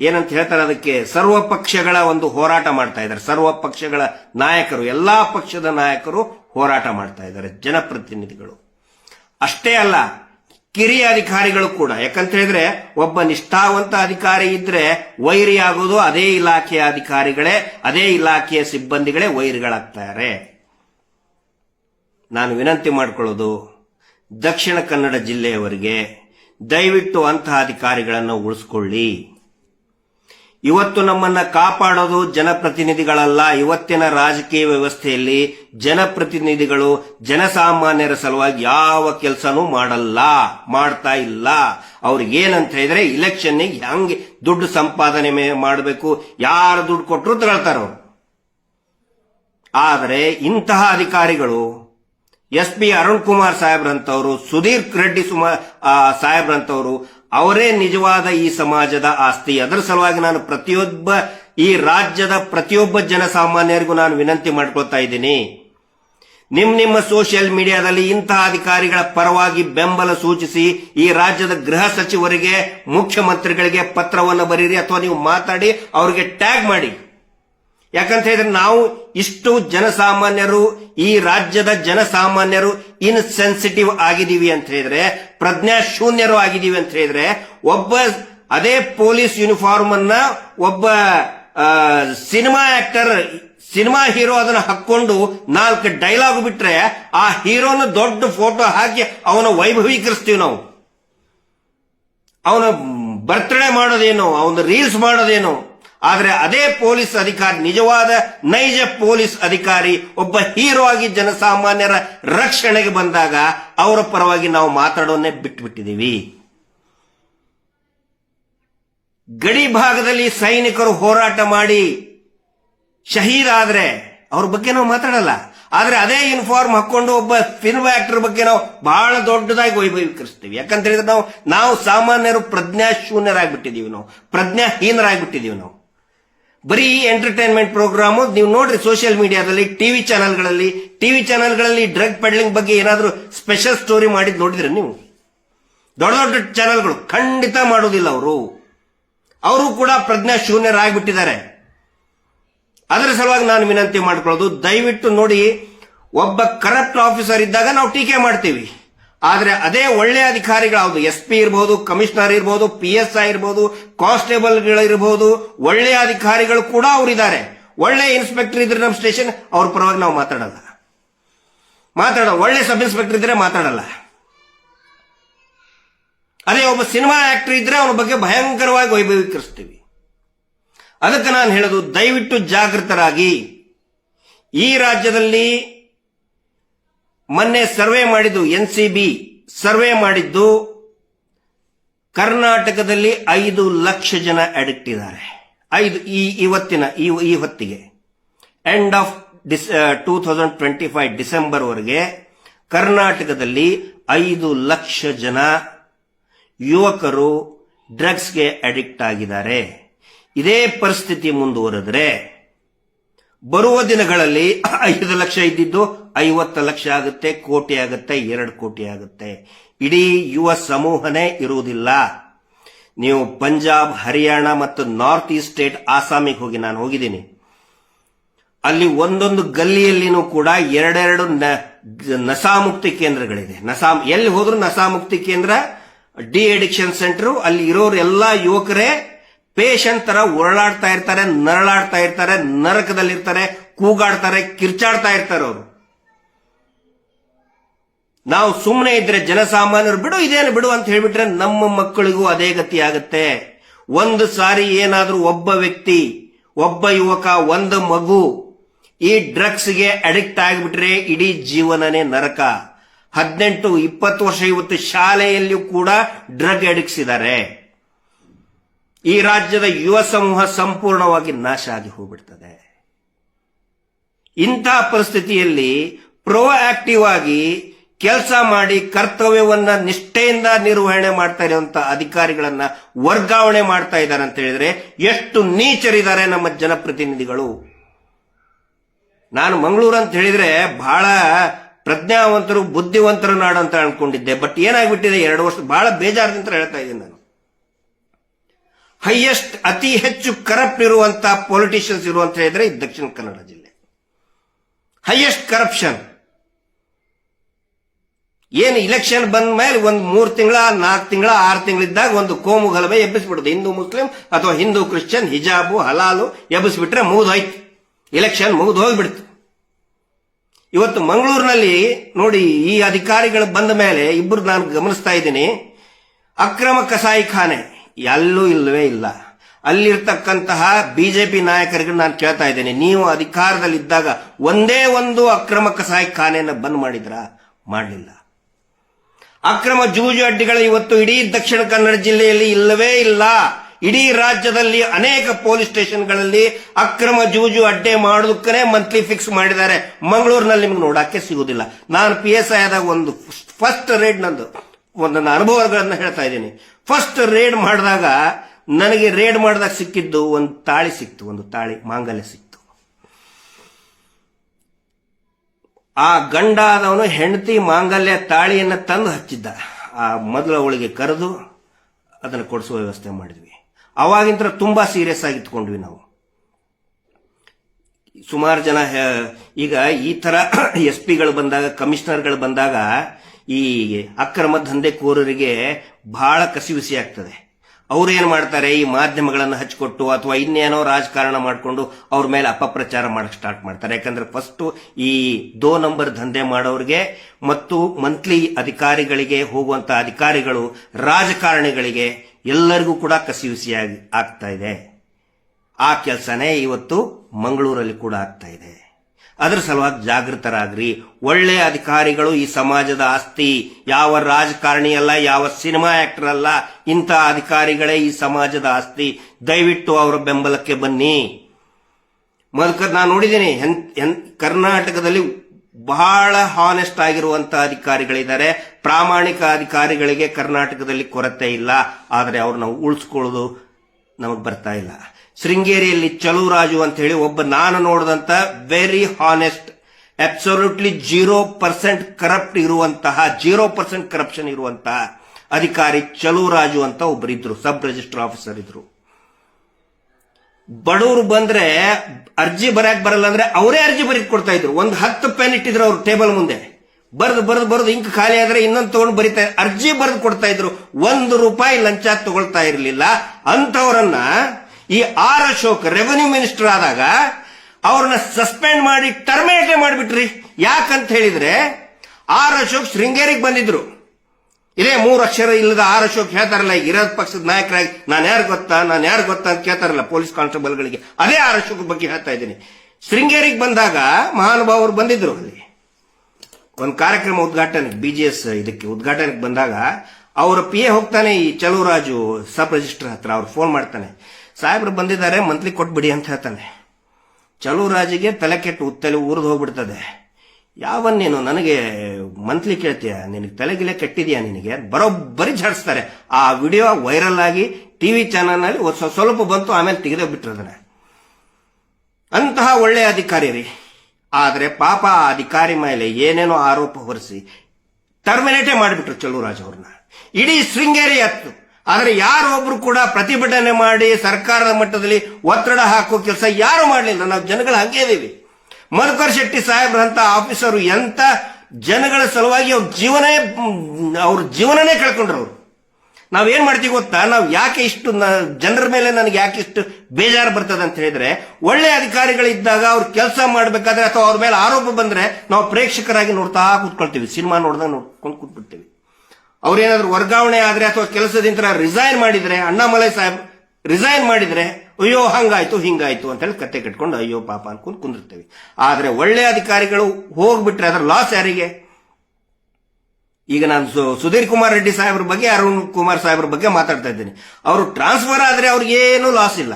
ಏನಂತ ಹೇಳ್ತಾರೆ ಅದಕ್ಕೆ ಸರ್ವ ಪಕ್ಷಗಳ ಒಂದು ಹೋರಾಟ ಮಾಡ್ತಾ ಇದ್ದಾರೆ. ಸರ್ವ ಪಕ್ಷಗಳ ನಾಯಕರು, ಎಲ್ಲಾ ಪಕ್ಷದ ನಾಯಕರು ಹೋರಾಟ ಮಾಡ್ತಾ ಇದ್ದಾರೆ, ಜನಪ್ರತಿನಿಧಿಗಳು. ಅಷ್ಟೇ ಅಲ್ಲ, ಕಿರಿಯ ಅಧಿಕಾರಿಗಳು ಕೂಡ. ಯಾಕಂತ ಹೇಳಿದ್ರೆ, ಒಬ್ಬ ನಿಷ್ಠಾವಂತ ಅಧಿಕಾರಿ ಇದ್ರೆ ವೈರಿ ಆಗೋದು ಅದೇ ಇಲಾಖೆಯ ಅಧಿಕಾರಿಗಳೇ, ಅದೇ ಇಲಾಖೆಯ ಸಿಬ್ಬಂದಿಗಳೇ ವೈರಿಗಳಾಗ್ತಾರೆ. ನಾನು ವಿನಂತಿ ಮಾಡಿಕೊಳ್ಳೋದು, ದಕ್ಷಿಣ ಕನ್ನಡ ಜಿಲ್ಲೆಯವರಿಗೆ ದಯವಿಟ್ಟು ಅಂತಹ ಅಧಿಕಾರಿಗಳನ್ನು ಉಳಿಸ್ಕೊಳ್ಳಿ. ಇವತ್ತು ನಮ್ಮನ್ನ ಕಾಪಾಡೋದು ಜನಪ್ರತಿನಿಧಿಗಳಲ್ಲ. ಇವತ್ತಿನ ರಾಜಕೀಯ ವ್ಯವಸ್ಥೆಯಲ್ಲಿ ಜನಪ್ರತಿನಿಧಿಗಳು, ಜನಸಾಮಾನ್ಯರ ಸಲುವಾಗಿ ಯಾವ ಕೆಲಸನೂ ಮಾಡಲ್ಲ, ಮಾಡ್ತಾ ಇಲ್ಲ. ಅವ್ರಿಗೆ ಏನಂತ ಹೇಳಿದ್ರೆ ಇಲೆಕ್ಷನ್ನಿಗೆ ಹೆಂಗೆ ದುಡ್ಡು ಸಂಪಾದನೆ ಮಾಡಬೇಕು, ಯಾರು ದುಡ್ಡು ಕೊಟ್ಟರು ತಗೊಳ್ತಾರ ಆದರೆ ಇಂತಹ ಅಧಿಕಾರಿಗಳು, ಎಸ್ ಪಿ ಅರುಣ್ ಕುಮಾರ್ ಸಾಹೇಬ್ರಂತವರು, ಸುಧೀರ್ ರೆಡ್ಡಿ ಸುಮಾ ಸಾಹೇಬ್ರಂತವರು ಅವರೇ ನಿಜವಾದ ಈ ಸಮಾಜದ ಆಸ್ತಿ. ಅದರ ಸಲುವಾಗಿ ನಾನು ಪ್ರತಿಯೊಬ್ಬ, ಈ ರಾಜ್ಯದ ಪ್ರತಿಯೊಬ್ಬ ಜನಸಾಮಾನ್ಯರಿಗೂ ನಾನು ವಿನಂತಿ ಮಾಡ್ಕೊಳ್ತಾ ಇದ್ದೀನಿ. ನಿಮ್ ನಿಮ್ಮ ಸೋಷಿಯಲ್ ಮೀಡಿಯಾದಲ್ಲಿ ಇಂತಹ ಅಧಿಕಾರಿಗಳ ಪರವಾಗಿ ಬೆಂಬಲ ಸೂಚಿಸಿ, ಈ ರಾಜ್ಯದ ಗೃಹ ಸಚಿವರಿಗೆ, ಮುಖ್ಯಮಂತ್ರಿಗಳಿಗೆ ಪತ್ರವನ್ನು ಬರೀರಿ ಅಥವಾ ನೀವು ಮಾತಾಡಿ, ಅವರಿಗೆ ಟ್ಯಾಗ್ ಮಾಡಿ. ಯಾಕಂತ ಹೇಳಿದ್ರೆ ನಾವು ಇಷ್ಟು ಜನಸಾಮಾನ್ಯರು, ಈ ರಾಜ್ಯದ ಜನಸಾಮಾನ್ಯರು ಇನ್ಸೆನ್ಸಿಟಿವ್ ಆಗಿದ್ದೀವಿ ಅಂತ ಹೇಳಿದ್ರೆ, ಪ್ರಜ್ಞಾ ಶೂನ್ಯರು ಆಗಿದ್ದೀವಿ ಅಂತ ಹೇಳಿದ್ರೆ, ಒಬ್ಬ ಅದೇ ಪೊಲೀಸ್ ಯೂನಿಫಾರ್ಮ್ ಅನ್ನ ಒಬ್ಬ ಸಿನಿಮಾ ಆಕ್ಟರ್ ಸಿನಿಮಾ ಹೀರೋ ಅದನ್ನ ಹಾಕೊಂಡು ನಾಲ್ಕು ಡೈಲಾಗ್ ಬಿಟ್ರೆ ಆ ಹೀರೋನ ದೊಡ್ಡ ಫೋಟೋ ಹಾಕಿ ಅವನ ವೈಭವೀಕರಿಸ್ತೀವಿ ನಾವು. ಅವನ ಬರ್ತ್ಡೇ ಮಾಡೋದೇನು, ಅವನ ರೀಲ್ಸ್ ಮಾಡೋದೇನು ಆದ್ರೆ ಅದೇ ಪೊಲೀಸ್ ಅಧಿಕಾರಿ, ನಿಜವಾದ ನೈಜ ಪೊಲೀಸ್ ಅಧಿಕಾರಿ, ಒಬ್ಬ ಹೀರೋ ಆಗಿ ಜನಸಾಮಾನ್ಯರ ರಕ್ಷಣೆಗೆ ಬಂದಾಗ ಅವರ ಪರವಾಗಿ ನಾವು ಮಾತಾಡೋನ್ನೇ ಬಿಟ್ಟುಬಿಟ್ಟಿದ್ದೀವಿ ಗಡಿ ಭಾಗದಲ್ಲಿ ಸೈನಿಕರು ಹೋರಾಟ ಮಾಡಿ ಶಹೀದ್ ಆದ್ರೆ ಅವ್ರ ಬಗ್ಗೆ ನಾವು ಮಾತಾಡಲ್ಲ. ಆದರೆ ಅದೇ ಯೂನಿಫಾರ್ಮ್ ಹಾಕೊಂಡು ಒಬ್ಬ ಫಿಲ್ಮ್ ಆಕ್ಟರ್ ಬಗ್ಗೆ ನಾವು ಬಹಳ ದೊಡ್ಡದಾಗಿ ವೈಭವೀಕರಿಸ್ತೀವಿ. ಯಾಕಂತ ಹೇಳಿದ್ರೆ ನಾವು ನಾವು ಸಾಮಾನ್ಯರು ಪ್ರಜ್ಞಾ ಶೂನ್ಯರಾಗ್ಬಿಟ್ಟಿದೀವಿ ನಾವು. ಪ್ರಜ್ಞಾಹೀನರಾಗ್ಬಿಟ್ಟಿದೀವಿ ನಾವು. ಬರೀ ಎಂಟರ್ಟೈನ್ಮೆಂಟ್ ಪ್ರೋಗ್ರಾಮು ನೀವು ನೋಡ್ರಿ ಸೋಷಿಯಲ್ ಮೀಡಿಯಾದಲ್ಲಿ ಟಿವಿ ಚಾನೆಲ್ಗಳಲ್ಲಿ ಟಿವಿ ಚಾನೆಲ್ಗಳಲ್ಲಿ ಡ್ರಗ್ ಪೆಡ್ಲಿಂಗ್ ಬಗ್ಗೆ ಏನಾದರೂ ಸ್ಪೆಷಲ್ ಸ್ಟೋರಿ ಮಾಡಿದ್ ನೋಡಿದ್ರೆ ನೀವು? ದೊಡ್ಡ ದೊಡ್ಡ ಚಾನೆಲ್ಗಳು ಖಂಡಿತ ಮಾಡೋದಿಲ್ಲ ಅವರು. ಅವರು ಕೂಡ ಪ್ರಜ್ಞಾ ಶೂನ್ಯರಾಗಿಬಿಟ್ಟಿದ್ದಾರೆ. ಅದರ ಸಲುವಾಗಿ ನಾನು ವಿನಂತಿ ಮಾಡ್ಕೊಳ್ಳೋದು, ದಯವಿಟ್ಟು ನೋಡಿ, ಒಬ್ಬ ಕರಪ್ಟ್ ಆಫೀಸರ್ ಇದ್ದಾಗ ನಾವು ಟೀಕೆ ಮಾಡ್ತೀವಿ. ಆದ್ರೆ ಅದೇ ಒಳ್ಳೆ ಅಧಿಕಾರಿಗಳು ಎಸ್ ಪಿ ಇರ್ಬೋದು, ಕಮಿಷನರ್ ಇರ್ಬೋದು, ಪಿ ಎಸ್ ಐ ಇರ್ಬೋದು, ಕಾನ್ಸ್ಟೇಬಲ್ಗಳಿರ್ಬೋದು ಒಳ್ಳೆಯ ಅಧಿಕಾರಿಗಳು ಕೂಡ ಅವರಿದ್ದಾರೆ. ಒಳ್ಳೆ ಇನ್ಸ್ಪೆಕ್ಟರ್ ಇದ್ರೆ ನಮ್ಮ ಸ್ಟೇಷನ್, ಅವ್ರ ಪರವಾಗಿ ನಾವು ಮಾತಾಡಲ್ಲ. ಮಾತಾಡ ಒಳ್ಳೆ ಸಬ್ ಇನ್ಸ್ಪೆಕ್ಟರ್ ಇದ್ರೆ ಮಾತಾಡಲ್ಲ. ಅದೇ ಒಬ್ಬ ಸಿನಿಮಾ ಆಕ್ಟರ್ ಇದ್ರೆ ಅವನ ಬಗ್ಗೆ ಭಯಂಕರವಾಗಿ ವೈಭವೀಕರಿಸ್ತೀವಿ. ಅದಕ್ಕೆ ನಾನು ಹೇಳೋದು, ದಯವಿಟ್ಟು ಜಾಗೃತರಾಗಿ. ಈ ರಾಜ್ಯದಲ್ಲಿ ಮೊನ್ನೆ ಸರ್ವೆ ಮಾಡಿದ್ದು ಎನ್ ಸಿ ಬಿ ಸರ್ವೆ ಮಾಡಿದ್ದು ಕರ್ನಾಟಕದಲ್ಲಿ ಐದು ಲಕ್ಷ ಜನ ಅಡಿಕ್ಟ್ ಇದ್ದಾರೆ. ಐದು ಈ ಇವತ್ತಿನ, ಈ ಈ ಹೊತ್ತಿಗೆ. End of this two thousand twenty five December ವರೆಗೆ ಕರ್ನಾಟಕದಲ್ಲಿ ಐದು ಲಕ್ಷ ಜನ ಯುವಕರು ಡ್ರಗ್ಸ್ಗೆ ಅಡಿಕ್ಟ್ ಆಗಿದ್ದಾರೆ. ಇದೇ ಪರಿಸ್ಥಿತಿ ಮುಂದುವರೆದ್ರೆ ಬರುವ ದಿನಗಳಲ್ಲಿ ಐದು ಲಕ್ಷ ಇದ್ದಿದ್ದು ಐವತ್ತು ಲಕ್ಷ ಆಗುತ್ತೆ, ಕೋಟಿ ಆಗುತ್ತೆ, ಎರಡು ಕೋಟಿ ಆಗುತ್ತೆ. ಇಡೀ ಯುವ ಸಮೂಹನೇ ಇರುವುದಿಲ್ಲ. ನೀವು ಪಂಜಾಬ್, ಹರಿಯಾಣ ಮತ್ತು ನಾರ್ತ್ ಈಸ್ಟ್ ಸ್ಟೇಟ್ ಆಸಾಮಿಗೆ ಹೋಗಿ ನಾನು ಹೋಗಿದ್ದೀನಿ. ಅಲ್ಲಿ ಒಂದೊಂದು ಗಲ್ಲಿಯಲ್ಲಿನೂ ಕೂಡ ಎರಡೆರಡು ನಸಾಮುಕ್ತಿ ಕೇಂದ್ರಗಳಿದೆ. ನಸಾ, ಎಲ್ಲಿ ಹೋದ್ರು ನಸಾಮುಕ್ತಿ ಕೇಂದ್ರ, ಡಿ ಅಡಿಕ್ಷನ್ ಸೆಂಟರ್, ಅಲ್ಲಿ ಇರೋರು ಎಲ್ಲಾ ಯುವಕರೇ ಪೇಷಂಟ್ ತರ ಓಡಾಡ್ತಾ ಇರ್ತಾರೆ, ನರಳಾಡ್ತಾ ಇರ್ತಾರೆ, ನರಕದಲ್ಲಿರ್ತಾರೆ, ಕೂಗಾಡ್ತಾರೆ, ಕಿರ್ಚಾಡ್ತಾ ಇರ್ತಾರೆ ಅವರು. ನಾವು ಸುಮ್ಮನೆ ಇದ್ರೆ ಜನಸಾಮಾನ್ಯರು ಬಿಡು, ಇದೇನು ಬಿಡು ಅಂತ ಹೇಳಿಬಿಟ್ರೆ ನಮ್ಮ ಮಕ್ಕಳಿಗೂ ಅದೇ ಗತಿ ಆಗುತ್ತೆ. ಒಂದು ಸಾರಿ ಏನಾದರೂ ಒಬ್ಬ ವ್ಯಕ್ತಿ, ಒಬ್ಬ ಯುವಕ, ಒಂದು ಮಗು ಈ ಡ್ರಗ್ಸ್ಗೆ ಅಡಿಕ್ಟ್ ಆಗಿಬಿಟ್ರೆ ಇಡೀ ಜೀವನನೇ ನರಕ. ಹದಿನೆಂಟು, ಇಪ್ಪತ್ತು ವರ್ಷ ಇವತ್ತು ಶಾಲೆಯಲ್ಲಿಯೂ ಕೂಡ ಡ್ರಗ್ ಅಡಿಕ್ಸ್ ಇದ್ದಾರೆ ಈ ರಾಜ್ಯದ ಯುವ ಸಮೂಹ ಸಂಪೂರ್ಣವಾಗಿ ನಾಶ ಆಗಿ ಹೋಗ್ಬಿಡ್ತದೆ. ಇಂತಹ ಪರಿಸ್ಥಿತಿಯಲ್ಲಿ ಪ್ರೊ ಆಕ್ಟಿವ್ ಆಗಿ ಕೆಲಸ ಮಾಡಿ ಕರ್ತವ್ಯವನ್ನ ನಿಷ್ಠೆಯಿಂದ ನಿರ್ವಹಣೆ ಮಾಡ್ತಾ ಇರುವಂತ ಅಧಿಕಾರಿಗಳನ್ನ ವರ್ಗಾವಣೆ ಮಾಡ್ತಾ ಇದ್ದಾರೆ ಅಂತ ಹೇಳಿದ್ರೆ ಎಷ್ಟು ನೀಚರಿದ್ದಾರೆ ನಮ್ಮ ಜನಪ್ರತಿನಿಧಿಗಳು. ನಾನು ಮಂಗಳೂರು ಅಂತ ಹೇಳಿದ್ರೆ ಬಹಳ ಪ್ರಜ್ಞಾವಂತರು, ಬುದ್ಧಿವಂತರು ನಾಡು ಅಂತ ಅನ್ಕೊಂಡಿದ್ದೆ. ಬಟ್ ಏನಾಗ್ಬಿಟ್ಟಿದೆ, ಎರಡು ವರ್ಷ ಬಹಳ ಬೇಜಾರದಿಂದ ಹೇಳ್ತಾ ಇದ್ದೀನಿ ನಾನು. ಹೈಯೆಸ್ಟ್, ಅತಿ ಹೆಚ್ಚು ಕರಪ್ಟ್ ಇರುವಂತ ಪೊಲಿಟಿಷಿಯನ್ಸ್ ಇರುವಂತ ಹೇಳಿದ್ರೆ ದಕ್ಷಿಣ ಕನ್ನಡ ಜಿಲ್ಲೆ. Highest corruption. ಏನು ಇಲೆಕ್ಷನ್ ಬಂದ ಮೇಲೆ ಒಂದು ಮೂರು ತಿಂಗಳ, ನಾಲ್ಕು ತಿಂಗಳ, ಆರು ತಿಂಗಳಿದ್ದಾಗ ಒಂದು ಕೋಮು ಗಲಭೆ ಎಬ್ಬಿಸ್ಬಿಡುದು ಹಿಂದೂ ಮುಸ್ಲಿಂ ಅಥವಾ ಹಿಂದೂ ಕ್ರಿಶ್ಚಿಯನ್, ಹಿಜಾಬು, ಹಲಾಲು ಎಬ್ಬಿಸ್ಬಿಟ್ರೆ ಮುಗಿದೋಯ್ತು. ಇಲೆಕ್ಷನ್ ಮುಗಿದು ಹೋಗ್ಬಿಡ್ತು ಇವತ್ತು ಮಂಗಳೂರಿನಲ್ಲಿ ನೋಡಿ ಈ ಅಧಿಕಾರಿಗಳು ಬಂದ ಮೇಲೆ ಇಬ್ಬರು ನಾನು ಗಮನಿಸ್ತಾ ಇದ್ದೀನಿ. ಅಕ್ರಮ ಕಸಾಯಿಖಾನೆ ಎಲ್ಲೂ ಇಲ್ಲವೇ ಇಲ್ಲ. ಅಲ್ಲಿರ್ತಕ್ಕಂತಹ ಬಿಜೆಪಿ ನಾಯಕರಿಗೆ ನಾನು ಕೇಳ್ತಾ ಇದ್ದೇನೆ. ನೀವು ಅಧಿಕಾರದಲ್ಲಿದ್ದಾಗ ಒಂದೇ ಒಂದು ಅಕ್ರಮ ಕಸಾಯಿಖಾನೆಯನ್ನು ಬಂದ್ ಮಾಡಿದ್ರ? ಮಾಡಲಿಲ್ಲ. ಅಕ್ರಮ ಜೂಜು ಅಡ್ಡಿಗಳು ಇವತ್ತು ಇಡೀ ದಕ್ಷಿಣ ಕನ್ನಡ ಜಿಲ್ಲೆಯಲ್ಲಿ ಇಲ್ಲವೇ ಇಲ್ಲ. ಇಡೀ ರಾಜ್ಯದಲ್ಲಿ ಅನೇಕ ಪೊಲೀಸ್ ಸ್ಟೇಷನ್ಗಳಲ್ಲಿ ಅಕ್ರಮ ಜೂಜು ಅಡ್ಡೆ ಮಾಡೋದಕ್ಕೇ ಮಂತ್ಲಿ ಫಿಕ್ಸ್ ಮಾಡಿದ್ದಾರೆ. ಮಂಗಳೂರಿನಲ್ಲಿ ನಿಮ್ಗೆ ನೋಡಕ್ಕೆ ಸಿಗುವುದಿಲ್ಲ ನಾನು ಪಿ ಎಸ್ ಐ ಆದಾಗ ಒಂದು ಫಸ್ಟ್ ರೇಡ್ ನಂದು, ಒಂದು ನನ್ನ ಅನುಭವಗಳನ್ನ ಹೇಳ್ತಾ ಇದ್ದೀನಿ. ಫಸ್ಟ್ ರೇಡ್ ಮಾಡಿದಾಗ ನನಗೆ ರೇಡ್ ಮಾಡಿದಾಗ ಸಿಕ್ಕಿದ್ದು ಒಂದು ತಾಳಿ ಸಿಕ್ತು, ಒಂದು ತಾಳಿ ಮಾಂಗಲ್ಯ ಸಿಕ್ತು. ಆ ಗಂಡ ಆದವನು ಹೆಂಡತಿ ಮಾಂಗಲ್ಯ ತಾಳಿಯನ್ನು ತಂದು ಹಚ್ಚಿದ್ದ. ಆ ಮೊದಲ ಅವಳಿಗೆ ಕರೆದು ಅದನ್ನು ಕೊಡಿಸುವ ವ್ಯವಸ್ಥೆ ಮಾಡಿದ್ವಿ. ಅವಾಗಿಂತ ತುಂಬಾ ಸೀರಿಯಸ್ ಆಗಿ ಇಟ್ಕೊಂಡ್ವಿ ನಾವು. ಸುಮಾರು ಜನ ಈಗ ಈ ತರ ಎಸ್ ಪಿಗಳು ಬಂದಾಗ, ಕಮಿಷನರ್ಗಳು ಬಂದಾಗ ಈ ಅಕ್ರಮ ದಂಧೆಕೋರರಿಗೆ ಬಹಳ ಕಸಿವಿಸಿ ಆಗ್ತದೆ. ಅವ್ರು ಏನ್ ಮಾಡ್ತಾರೆ? ಈ ಮಾಧ್ಯಮಗಳನ್ನು ಹಚ್ಚಿಕೊಟ್ಟು ಅಥವಾ ಇನ್ನೇನೋ ರಾಜಕಾರಣ ಮಾಡಿಕೊಂಡು ಅವ್ರ ಮೇಲೆ ಅಪಪ್ರಚಾರ ಮಾಡಕ್ ಸ್ಟಾರ್ಟ್ ಮಾಡ್ತಾರೆ. ಯಾಕಂದ್ರೆ ಫಸ್ಟ್ ಈ ದೋ ನಂಬರ್ ದಂಧೆ ಮಾಡೋರಿಗೆ ಮತ್ತು ಮಂತ್ಲಿ ಅಧಿಕಾರಿಗಳಿಗೆ ಹೋಗುವಂತ ಅಧಿಕಾರಿಗಳು ರಾಜಕಾರಣಿಗಳಿಗೆ ಎಲ್ಲರಿಗೂ ಕೂಡ ಕಸಿವಿಸಿಯಾಗಿ ಆಗ್ತಾ ಇದೆ. ಆ ಕೆಲಸನೇ ಇವತ್ತು ಮಂಗಳೂರಲ್ಲಿ ಕೂಡ ಆಗ್ತಾ ಇದೆ. ಅದರ ಸಲುವಾಗಿ ಜಾಗೃತರಾಗ್ರಿ. ಒಳ್ಳೆ ಅಧಿಕಾರಿಗಳು ಈ ಸಮಾಜದ ಆಸ್ತಿ, ಯಾವ ರಾಜಕಾರಣಿ ಅಲ್ಲ, ಯಾವ ಸಿನಿಮಾ ಆಕ್ಟರ್ ಅಲ್ಲ, ಇಂಥ ಅಧಿಕಾರಿಗಳೇ ಈ ಸಮಾಜದ ಆಸ್ತಿ. ದಯವಿಟ್ಟು ಅವರ ಬೆಂಬಲಕ್ಕೆ ಬನ್ನಿ. ಮಧುಕರ್, ನಾನು ನೋಡಿದ್ದೀನಿ ಕರ್ನಾಟಕದಲ್ಲಿ ಬಹಳ ಹಾನೆಸ್ಟ್ ಆಗಿರುವಂತಹ ಅಧಿಕಾರಿಗಳಿದ್ದಾರೆ. ಪ್ರಾಮಾಣಿಕ ಅಧಿಕಾರಿಗಳಿಗೆ ಕರ್ನಾಟಕದಲ್ಲಿ ಕೊರತೆ ಇಲ್ಲ. ಆದರೆ ಅವ್ರನ್ನ ಉಳಿಸ್ಕೊಳ್ಳೋದು ನಮಗೆ ಬರ್ತಾ ಇಲ್ಲ. ಶೃಂಗೇರಿಯಲ್ಲಿ ಚಲುರಾಜು ಅಂತ ಹೇಳಿ ಒಬ್ಬ ನಾನು ನೋಡಿದಂತ very honest absolutely zero percent corrupt ಇರುವಂತಹ ಜೀರೋ ಪರ್ಸೆಂಟ್ ಕರಪ್ಷನ್ ಇರುವಂತಹ ಅಧಿಕಾರಿ ಚಲುರಾಜು ಅಂತ ಒಬ್ಬರಿದ್ರು ಸಬ್ ರಿಜಿಸ್ಟರ್ ಆಫೀಸರ್ ಇದ್ರು. ಬಡವರು ಬಂದ್ರೆ ಅರ್ಜಿ ಬರಕ್ ಬರಲ್ಲ ಅಂದ್ರೆ ಅವರೇ ಅರ್ಜಿ ಬರೀದ್ ಕೊಡ್ತಾ ಇದ್ರು. ಒಂದು ಹತ್ತು ಪೆನ್ ಇಟ್ಟಿದ್ರು ಅವ್ರ ಟೇಬಲ್ ಮುಂದೆ. ಬರ್ದು ಬರ್ದು ಬರ್ದು ಇಂಕ್ ಖಾಲಿ ಆದ್ರೆ ಇನ್ನೊಂದು ತಗೊಂಡು ಬರೀತಾ ಅರ್ಜಿ ಬರೆದು ಕೊಡ್ತಾ ಇದ್ರು. ಒಂದು ರೂಪಾಯಿ ಲಂಚ ತಗೊಳ್ತಾ ಇರಲಿಲ್ಲ. ಅಂತವರನ್ನ ಈ ಆರ್ ಅಶೋಕ್ ರೆವೆನ್ಯೂ ಮಿನಿಸ್ಟರ್ ಆದಾಗ ಅವ್ರನ್ನ ಸಸ್ಪೆಂಡ್ ಮಾಡಿ ಟರ್ಮಿನೇಟ್ ಮಾಡಿಬಿಟ್ರಿ. ಯಾಕಂತ ಹೇಳಿದ್ರೆ ಆರ್ ಅಶೋಕ್ ಶೃಂಗೇರಿಗೆ ಬಂದಿದ್ರು. ಇದೇ ಮೂರು ಅಕ್ಷರ ಇಲ್ಲದ ಆರ್ ಅಶೋಕ್ ಹೇಳ್ತಾರಲ್ಲ ವಿರೋಧ ಪಕ್ಷದ ನಾಯಕರಾಗಿ ನಾನು ಯಾರು ಗೊತ್ತಾ, ನಾನು ಯಾರು ಗೊತ್ತಾ ಅಂತ ಕೇಳ್ತಾರಲ್ಲ ಪೊಲೀಸ್ ಕಾನ್ಸ್ಟೇಬಲ್ಗಳಿಗೆ. ಅದೇ ಆರ್ ಅಶೋಕ್ ಬಗ್ಗೆ ಹೇಳ್ತಾ ಇದ್ದೀನಿ. ಶೃಂಗೇರಿಗೆ ಬಂದಾಗ ಮಹಾನುಭಾವರು ಬಂದಿದ್ರು ಅಲ್ಲಿ. ಒಂದು ಕಾರ್ಯಕ್ರಮ ಉದ್ಘಾಟನೆ ಬಿಜಿಎಸ್ ಇದಕ್ಕೆ ಉದ್ಘಾಟನೆಗೆ ಬಂದಾಗ ಅವರ ಪಿ ಎ ಹೋಗ್ತಾನೆ ಈ ಚಲುವರಾಜು ಸಬ್ ರಿಜಿಸ್ಟರ್ ಹತ್ರ, ಅವ್ರು ಫೋನ್ ಮಾಡ್ತಾನೆ. ಸಾಹೇಬ್ರು ಬಂದಿದ್ದಾರೆ, ಮಂತ್ಲಿ ಕೊಟ್ಬಿಡಿ ಅಂತ ಹೇಳ್ತಾನೆ. ಚಲುವರಾಜಿಗೆ ತಲೆ ಕೆಟ್ಟು ತಲೆ ಉರಿದು ಹೋಗ್ಬಿಡ್ತದೆ. ಯಾವನ್ನೇನು ನನಗೆ ಮಂತ್ಲಿ ಕೇಳ್ತೀಯ? ನಿನಗೆ ತಲೆಗಿಲೆ ಕೆಟ್ಟಿದ್ಯಾ ನಿನಗೆ? ಬರೋಬ್ಬರಿ ಝಾಡಿಸ್ತಾರೆ. ಆ ವಿಡಿಯೋ ವೈರಲ್ ಆಗಿ ಟಿವಿ ಚಾನಲ್ನಲ್ಲಿ ಸ್ವಲ್ಪ ಬಂತು, ಆಮೇಲೆ ತೆಗೆದೇ ಬಿಟ್ರು ಅದನ್ನ ಅಂತಹ ಒಳ್ಳೆಯ ಅಧಿಕಾರಿ ರೀ ಆದರೆ ಪಾಪ ಆ ಅಧಿಕಾರಿ ಮೇಲೆ ಏನೇನೋ ಆರೋಪ ಹೊರಿಸಿ ಟರ್ಮಿನೇಟೇ ಮಾಡಿಬಿಟ್ರು ಚಲುವರಾಜ್ ಅವ್ರನ್ನ. ಇಡೀ ಶೃಂಗೇರಿ ಹತ್ತು ಆದರೆ ಯಾರು ಒಬ್ರು ಕೂಡ ಪ್ರತಿಭಟನೆ ಮಾಡಿ ಸರ್ಕಾರದ ಮಟ್ಟದಲ್ಲಿ ಒತ್ತಡ ಹಾಕೋ ಕೆಲಸ ಯಾರು ಮಾಡಲಿಲ್ಲ? ನಾವು ಜನಗಳು ಹಂಗೆ ಇದೀವಿ ಮಧುಕರ್ ಶೆಟ್ಟಿ ಸಾಹೇಬ್ರಂತ ಆಫೀಸರು ಎಂತ ಜನಗಳ ಸಲುವಾಗಿ ಅವ್ರ ಜೀವನೇ, ಅವ್ರ ಜೀವನನೇ ಕಳ್ಕೊಂಡ್ರು. ಅವರು ನಾವೇನ್ ಮಾಡ್ತೀವಿ ಗೊತ್ತಾ? ನಾವು ಯಾಕೆ ಇಷ್ಟು ಜನರ ಮೇಲೆ ನನಗೆ ಯಾಕೆ ಇಷ್ಟು ಬೇಜಾರು ಬರ್ತದೆ ಅಂತ ಹೇಳಿದ್ರೆ, ಒಳ್ಳೆ ಅಧಿಕಾರಿಗಳಿದ್ದಾಗ ಅವ್ರು ಕೆಲಸ ಮಾಡ್ಬೇಕಾದ್ರೆ ಅಥವಾ ಅವ್ರ ಮೇಲೆ ಆರೋಪ ಬಂದ್ರೆ ನಾವು ಪ್ರೇಕ್ಷಕರಾಗಿ ನೋಡ್ತಾ ಕೂತ್ಕೊಳ್ತೀವಿ. ಸಿನಿಮಾ ನೋಡಿದಾಗ ನೋಡ್ಕೊಂಡು ಕೂತ್ಬಿಡ್ತೀವಿ. ಅವ್ರೇನಾದ್ರೂ ವರ್ಗಾವಣೆ ಆದ್ರೆ ಅಥವಾ ಕೆಲಸದಿಂದ ರಿಸೈನ್ ಮಾಡಿದ್ರೆ ಅಣ್ಣಾಮಲೈ ಸಾಹೇಬ್ ರಿಸೈನ್ ಮಾಡಿದ್ರೆ, ಅಯ್ಯೋ, ಹಂಗಾಯ್ತು, ಹಿಂಗಾಯ್ತು ಅಂತ ಹೇಳಿ ಕತ್ತೆ ಕಟ್ಕೊಂಡು, ಅಯ್ಯೋ, ಪಾಪ ಅನ್ಕೊಂಡು ಕುಂದಿರ್ತೇವೆ. ಆದ್ರೆ ಒಳ್ಳೆ ಅಧಿಕಾರಿಗಳು ಹೋಗ್ಬಿಟ್ರೆ ಅದ್ರ ಲಾಸ್ ಯಾರಿಗೆ? ಈಗ ನಾನು ಸುಧೀರ್ ಕುಮಾರ್ ರೆಡ್ಡಿ ಸಾಹೇಬ್ರ ಬಗ್ಗೆ, ಅರುಣ್ ಕುಮಾರ್ ಸಾಹೇಬ್ರ ಬಗ್ಗೆ ಮಾತಾಡ್ತಾ ಇದ್ದೀನಿ. ಅವರು ಟ್ರಾನ್ಸ್ಫರ್ ಆದ್ರೆ ಅವ್ರಿಗೇನು ಲಾಸ್ ಇಲ್ಲ.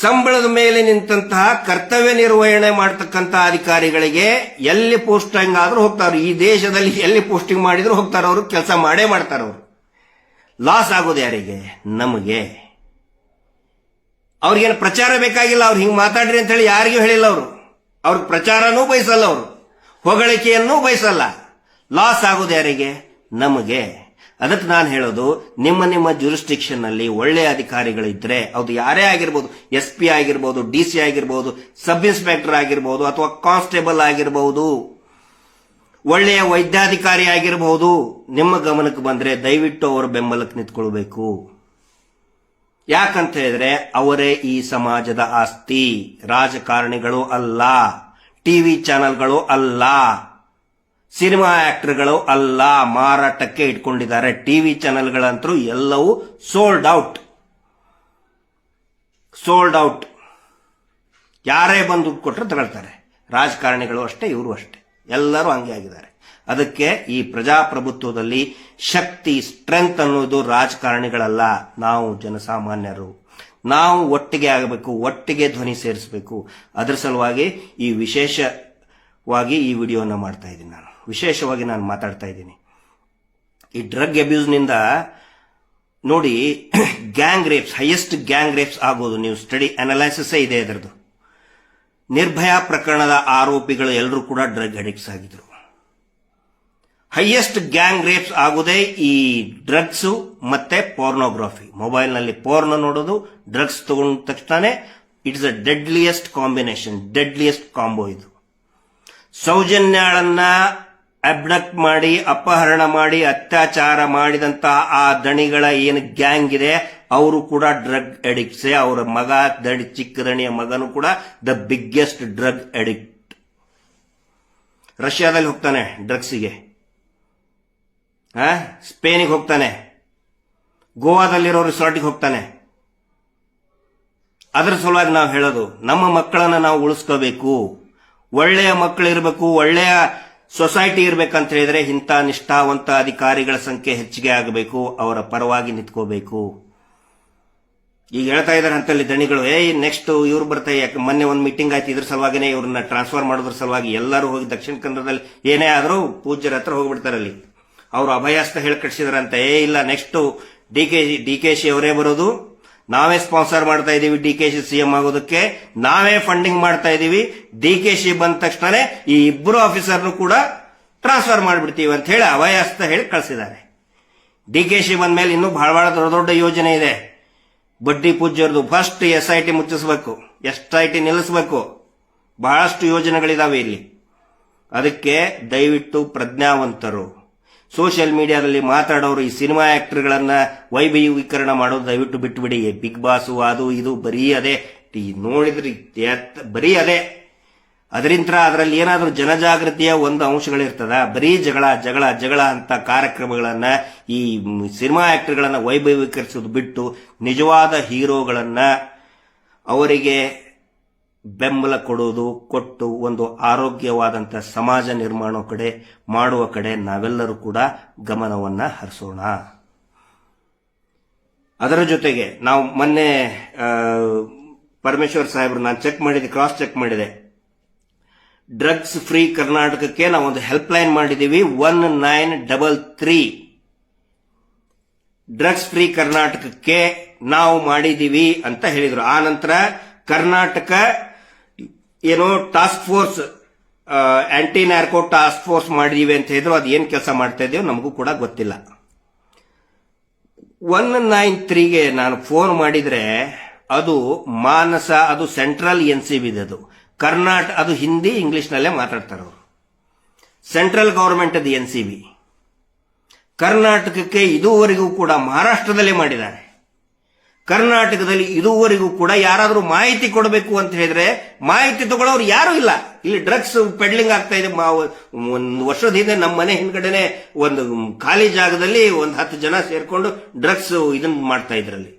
ಸಂಬಳದ ಮೇಲೆ ನಿಂತಹ ಕರ್ತವ್ಯ ನಿರ್ವಹಣೆ ಮಾಡತಕ್ಕಂತ ಅಧಿಕಾರಿಗಳಿಗೆ ಎಲ್ಲಿ ಪೋಸ್ಟಿಂಗ್ ಆದ್ರೂ ಹೋಗ್ತಾರೆ. ಈ ದೇಶದಲ್ಲಿ ಎಲ್ಲಿ ಪೋಸ್ಟಿಂಗ್ ಮಾಡಿದ್ರು ಹೋಗ್ತಾರೆ ಅವರು, ಕೆಲಸ ಮಾಡೇ ಮಾಡ್ತಾರೆ ಅವರು. ಲಾಸ್ ಆಗೋದು ಯಾರಿಗೆ? ನಮಗೆ. ಅವ್ರಿಗೇನು ಪ್ರಚಾರ ಬೇಕಾಗಿಲ್ಲ, ಅವ್ರು ಹಿಂಗೆ ಮಾತಾಡ್ರಿ ಅಂತ ಹೇಳಿ ಯಾರಿಗೂ ಹೇಳಿಲ್ಲ ಅವರು. ಅವ್ರ ಪ್ರಚಾರನೂ ಬಯಸಲ್ಲ ಅವರು. ಹೊಗಳಿಕೆಯನ್ನೂ ಬಯಸಲ್ಲ. ಲಾಸ್ ಆಗೋದು ಯಾರಿಗೆ? ನಮಗೆ. ಅದಕ್ಕೆ ನಾನು ಹೇಳೋದು, ನಿಮ್ಮ ನಿಮ್ಮ ಜುರಿಸ್ಟಿಕ್ಷನ್ನಲ್ಲಿ ಒಳ್ಳೆಯ ಅಧಿಕಾರಿಗಳಿದ್ರೆ ಅದು ಯಾರೇ ಆಗಿರ್ಬೋದು ಎಸ್ ಪಿ ಆಗಿರ್ಬೋದು ಡಿ ಸಿ ಆಗಿರ್ಬೋದು ಸಬ್ ಇನ್ಸ್ಪೆಕ್ಟರ್ ಆಗಿರ್ಬೋದು ಅಥವಾ ಕಾನ್ಸ್ಟೇಬಲ್ ಆಗಿರ್ಬೋದು, ಒಳ್ಳೆಯ ವೈದ್ಯಾಧಿಕಾರಿ ಆಗಿರಬಹುದು ನಿಮ್ಮ ಗಮನಕ್ಕೆ ಬಂದ್ರೆ ದಯವಿಟ್ಟು ಅವರ ಬೆಂಬಲಕ್ಕೆ ನಿಂತ್ಕೊಳ್ಬೇಕು. ಯಾಕಂತ ಹೇಳಿದ್ರೆ ಅವರೇ ಈ ಸಮಾಜದ ಆಸ್ತಿ, ರಾಜಕಾರಣಿಗಳು ಅಲ್ಲ ಟಿವಿ ಚಾನೆಲ್ಗಳು ಅಲ್ಲ. ಸಿನಿಮಾ ಆಕ್ಟರ್ಗಳು ಅಲ್ಲ, ಮಾರಾಟಕ್ಕೆ ಇಟ್ಕೊಂಡಿದ್ದಾರೆ. ಟಿವಿ ಚಾನೆಲ್ಗಳಂತರೂ ಎಲ್ಲವೂ ಸೋಲ್ಡ್ ಔಟ್ ಸೋಲ್ಡ್ ಔಟ್ ಯಾರೇ ಬಂದು ಕೊಟ್ಟರೆ ತಗೊಳ್ತಾರೆ. ರಾಜಕಾರಣಿಗಳು ಅಷ್ಟೇ, ಇವರು ಅಷ್ಟೇ. ಎಲ್ಲರೂ ಹಂಗೆ ಆಗಿದ್ದಾರೆ. ಅದಕ್ಕೆ ಈ ಪ್ರಜಾಪ್ರಭುತ್ವದಲ್ಲಿ ಶಕ್ತಿ ಸ್ಟ್ರೆಂತ್ ಅನ್ನೋದು ರಾಜಕಾರಣಿಗಳಲ್ಲ, ನಾವು ಜನಸಾಮಾನ್ಯರು. ನಾವು ಒಟ್ಟಿಗೆ ಆಗಬೇಕು, ಒಟ್ಟಿಗೆ ಧ್ವನಿ ಸೇರಿಸಬೇಕು. ಅದರ ಸಲುವಾಗಿ ಈ ವಿಶೇಷವಾಗಿ ಈ ವಿಡಿಯೋನ ಮಾಡ್ತಾ ಇದ್ದೀನಿ ನಾನು. ವಿಶೇಷವಾಗಿ ನಾನು ಮಾತಾಡ್ತಾ ಇದ್ದೀನಿ. ಈ ಡ್ರಗ್ ಅಬ್ಯೂಸ್ನಿಂದ ನೋಡಿ gang rapes highest gang rapes ಆಗೋದು ನೀವು ಸ್ಟಡಿ ಅನಾಲಿಸಿಸೇ ಇದೆ ಇದರದು ನಿರ್ಭಯ ಪ್ರಕರಣದ ಆರೋಪಿಗಳು ಎಲ್ಲರೂ ಕೂಡ ಡ್ರಗ್ ಅಡಿಕ್ಟ್ಸ್ ಆಗಿದ್ರು. ಹೈಯೆಸ್ಟ್ ಗ್ಯಾಂಗ್ ರೇಪ್ಸ್ ಆಗೋದೇ ಈ ಡ್ರಗ್ಸ್ ಮತ್ತೆ ಪೋರ್ನೋಗ್ರಫಿ ಮೊಬೈಲ್ನಲ್ಲಿ ಪೋರ್ನ ನೋಡೋದು ಡ್ರಗ್ಸ್ ತಗೊಂಡ ತಕ್ಷಣ it's a deadliest combination deadliest combo ಇದು. ಸೌಜನ್ಯಾಳನ್ನ ಅಬ್ಡಕ್ಟ್ ಮಾಡಿ, ಅಪಹರಣ ಮಾಡಿ, ಅತ್ಯಾಚಾರ ಮಾಡಿದಂತ ಆ ದಣಿಗಳ ಏನು ಗ್ಯಾಂಗ್ ಇದೆ, ಅವರು ಕೂಡ ಡ್ರಗ್ ಅಡಿಕ್ಟ್ಸ್. ಅವರ ಮಗ, ದಣಿ, ಚಿಕ್ಕ ದಣಿಯ ಮಗನು ಕೂಡ ದ ಬಿಗ್ಗೆಸ್ಟ್ ಡ್ರಗ್ ಅಡಿಕ್ಟ್. ರಷ್ಯಾದಲ್ಲಿ ಹೋಗ್ತಾನೆ ಡ್ರಗ್ಸಿಗೆ. ಸ್ಪೇನಿಗೆ ಹೋಗ್ತಾನೆ. ಗೋವಾದಲ್ಲಿರೋ ರಿಸಾರ್ಟಿಗೆ ಹೋಗ್ತಾನೆ. ಅದರ ಸಲುವಾಗಿ ನಾವು ಹೇಳೋದು, ನಮ್ಮ ಮಕ್ಕಳನ್ನ ನಾವು ಉಳಿಸ್ಕೋಬೇಕು. ಒಳ್ಳೆಯ ಮಕ್ಕಳಿರಬೇಕು ಒಳ್ಳೆಯ ಸೊಸೈಟಿ ಇರಬೇಕಂತ ಹೇಳಿದ್ರೆ ಇಂಥ ನಿಷ್ಠಾವಂತ ಅಧಿಕಾರಿಗಳ ಸಂಖ್ಯೆ ಹೆಚ್ಚಿಗೆ ಆಗಬೇಕು, ಅವರ ಪರವಾಗಿ ನಿಂತ್ಕೋಬೇಕು. ಈಗ ಹೇಳ್ತಾ ಇದಾರೆ ಅಂತಲ್ಲಿ ದಣಿಗಳು, ಏ ನೆಕ್ಸ್ಟ್ ಇವ್ರು ಬರ್ತಾರೆ ಯಾಕೆ, ಮೊನ್ನೆ ಒಂದು ಮೀಟಿಂಗ್ ಆಯ್ತು, ಇದ್ರ ಸಲುವಾಗಿನೇ ಇವ್ರನ್ನ ಟ್ರಾನ್ಸ್ಫರ್ ಮಾಡೋದ್ರ ಸಲುವಾಗಿ ಎಲ್ಲರೂ ಹೋಗಿ ದಕ್ಷಿಣ ಕನ್ನಡದಲ್ಲಿ, ಏನೇ ಆದರೂ ಪೂಜ್ಯರ ಹತ್ರ ಹೋಗ್ಬಿಡ್ತಾರೆ ಅಲ್ಲಿ. ಅವರು ಅಭಯಾಸ್ತ ಹೇಳಿ ಕಟ್ಸಿದಾರಂತೆ. ಏ, ಇಲ್ಲ next D K D K she ಅವರೇ ಬರೋದು. ನಾವೇ ಸ್ಪಾನ್ಸರ್ ಮಾಡ್ತಾ ಇದೀವಿ ಡಿ ಕೆ ಶಿ ಸಿಎಂ ಆಗೋದಕ್ಕೆ. ನಾವೇ ಫಂಡಿಂಗ್ ಮಾಡ್ತಾ ಇದೀವಿ. ಡಿ ಕೆ ಶಿ ಬಂದ ತಕ್ಷಣನೇ ಈ ಇಬ್ಬರು ಆಫೀಸರ್ನು ಕೂಡ ಟ್ರಾನ್ಸ್ಫರ್ ಮಾಡಿಬಿಡ್ತೀವಿ ಅಂತ ಹೇಳಿ ಅವಯಾಸ್ತ ಹೇಳಿ ಕಳಿಸಿದ್ದಾರೆ. ಡಿ ಕೆ ಶಿ ಬಂದ ಮೇಲೆ ಇನ್ನೂ ಬಹಳ ಬಹಳ ದೊಡ್ಡ ದೊಡ್ಡ ಯೋಜನೆ ಇದೆ. ಬಡ್ಡಿ ಪೂಜ್ಯರದು ಫಸ್ಟ್ ಎಸ್ ಐ ಟಿ ಮುಚ್ಚಿಸಬೇಕು. ಎಸ್ ಐ ಟಿ ನಿಲ್ಲಿಸಬೇಕು. ಬಹಳಷ್ಟು ಯೋಜನೆಗಳಿದಾವೆ ಇಲ್ಲಿ. ಅದಕ್ಕೆ ದಯವಿಟ್ಟು ಪ್ರಜ್ಞಾವಂತರು ಸೋಷಿಯಲ್ ಮೀಡಿಯಾದಲ್ಲಿ ಮಾತಾಡೋರು ಈ ಸಿನಿಮಾ ಆಕ್ಟರ್ಗಳನ್ನ ವೈಭವೀಕರಣ ಮಾಡೋದು ದಯವಿಟ್ಟು ಬಿಟ್ಟು ಬಿಡಿ ಬಿಗ್ ಬಾಸು, ಅದು ಇದು, ಬರೀ ಅದೇ. ನೋಡಿದ್ರಿ ಬರೀ ಅದೇ. ಅದರಿಂದ ಅದರಲ್ಲಿ ಏನಾದರೂ ಜನಜಾಗೃತಿಯ ಒಂದು ಅಂಶಗಳಿರ್ತದ. ಬರೀ ಜಗಳ ಜಗಳ ಜಗಳ ಅಂತ ಕಾರ್ಯಕ್ರಮಗಳನ್ನ ಈ ಸಿನಿಮಾ ಸಿನಿಮಾ ಆಕ್ಟರ್ಗಳನ್ನ ವೈಭವೀಕರಿಸೋದು ಬಿಟ್ಟು ನಿಜವಾದ ಹೀರೋಗಳನ್ನ ಅವರಿಗೆ ಬೆಂಬಲ ಕೊಡುವುದು, ಕೊಟ್ಟು ಒಂದು ಆರೋಗ್ಯವಾದಂಥ ಸಮಾಜ ನಿರ್ಮಾಣ ಕಡೆ, ಮಾಡುವ ಕಡೆ ನಾವೆಲ್ಲರೂ ಕೂಡ ಗಮನವನ್ನ ಹರಿಸೋಣ. ಅದರ ಜೊತೆಗೆ ನಾವು ಮೊನ್ನೆ ಪರಮೇಶ್ವರ್ ಸಾಹೇಬ್ರು ನಾನು ಚೆಕ್ ಮಾಡಿದೆ ಕ್ರಾಸ್ ಚೆಕ್ ಮಾಡಿದೆ. ಡ್ರಗ್ಸ್ ಫ್ರೀ ಕರ್ನಾಟಕಕ್ಕೆ ನಾವು ಒಂದು ಹೆಲ್ಪ್ ಲೈನ್ ಮಾಡಿದ್ದೀವಿ one nine double three drugs free ಕರ್ನಾಟಕಕ್ಕೆ ನಾವು ಮಾಡಿದೀವಿ ಅಂತ ಹೇಳಿದರು. ಆ ನಂತರ ಕರ್ನಾಟಕ ಏನೋ task force anti narco task force ಮಾಡಿದೀವಿ ಅಂತ ಹೇಳಿದ್ರು, ಅದು ಏನ್ ಕೆಲಸ ಮಾಡ್ತಾ ಇದೆಯೋ ನಮಗೂ ಕೂಡ ಗೊತ್ತಿಲ್ಲ. ಒನ್ ನೈನ್ ತ್ರೀಗೆ ನಾನು ಫೋನ್ ಮಾಡಿದ್ರೆ, ಅದು ಮಾನಸ, ಅದು ಸೆಂಟ್ರಲ್ ಎನ್ ಸಿ ಬಿ ಅದು. ಕರ್ನಾಟಕ ಅದು ಹಿಂದಿ, ಇಂಗ್ಲಿಷ್ನಲ್ಲೇ ಮಾತಾಡ್ತಾರೆ ಅವರು. ಸೆಂಟ್ರಲ್ ಗವರ್ಮೆಂಟ್ ಅದು ಎನ್ ಸಿ ಬಿ. ಕರ್ನಾಟಕಕ್ಕೆ ಇದುವರೆಗೂ ಕೂಡ ಮಹಾರಾಷ್ಟ್ರದಲ್ಲೇ ಮಾಡಿದ್ದಾರೆ. ಕರ್ನಾಟಕದಲ್ಲಿ ಇದುವರೆಗೂ ಕೂಡ ಯಾರಾದರೂ ಮಾಹಿತಿ ಕೊಡಬೇಕು ಅಂತ ಹೇಳಿದ್ರೆ ಮಾಹಿತಿ ತಗೊಳ್ಳೋರು ಯಾರು ಇಲ್ಲ. ಇಲ್ಲಿ ಡ್ರಗ್ಸ್ ಪೆಡ್ಲಿಂಗ್ ಆಗ್ತಾ ಇದೆ. ಒಂದು ವರ್ಷದ ಹಿಂದೆ ನಮ್ಮ ಮನೆ ಹಿಂದ್ಗಡೆನೆ ಒಂದು ಖಾಲಿ ಜಾಗದಲ್ಲಿ ಒಂದು ಹತ್ತು ಜನ ಸೇರ್ಕೊಂಡು ಡ್ರಗ್ಸ್ ಇದನ್ನ ಮಾಡ್ತಾ ಇದ್ರಲ್ಲಿ.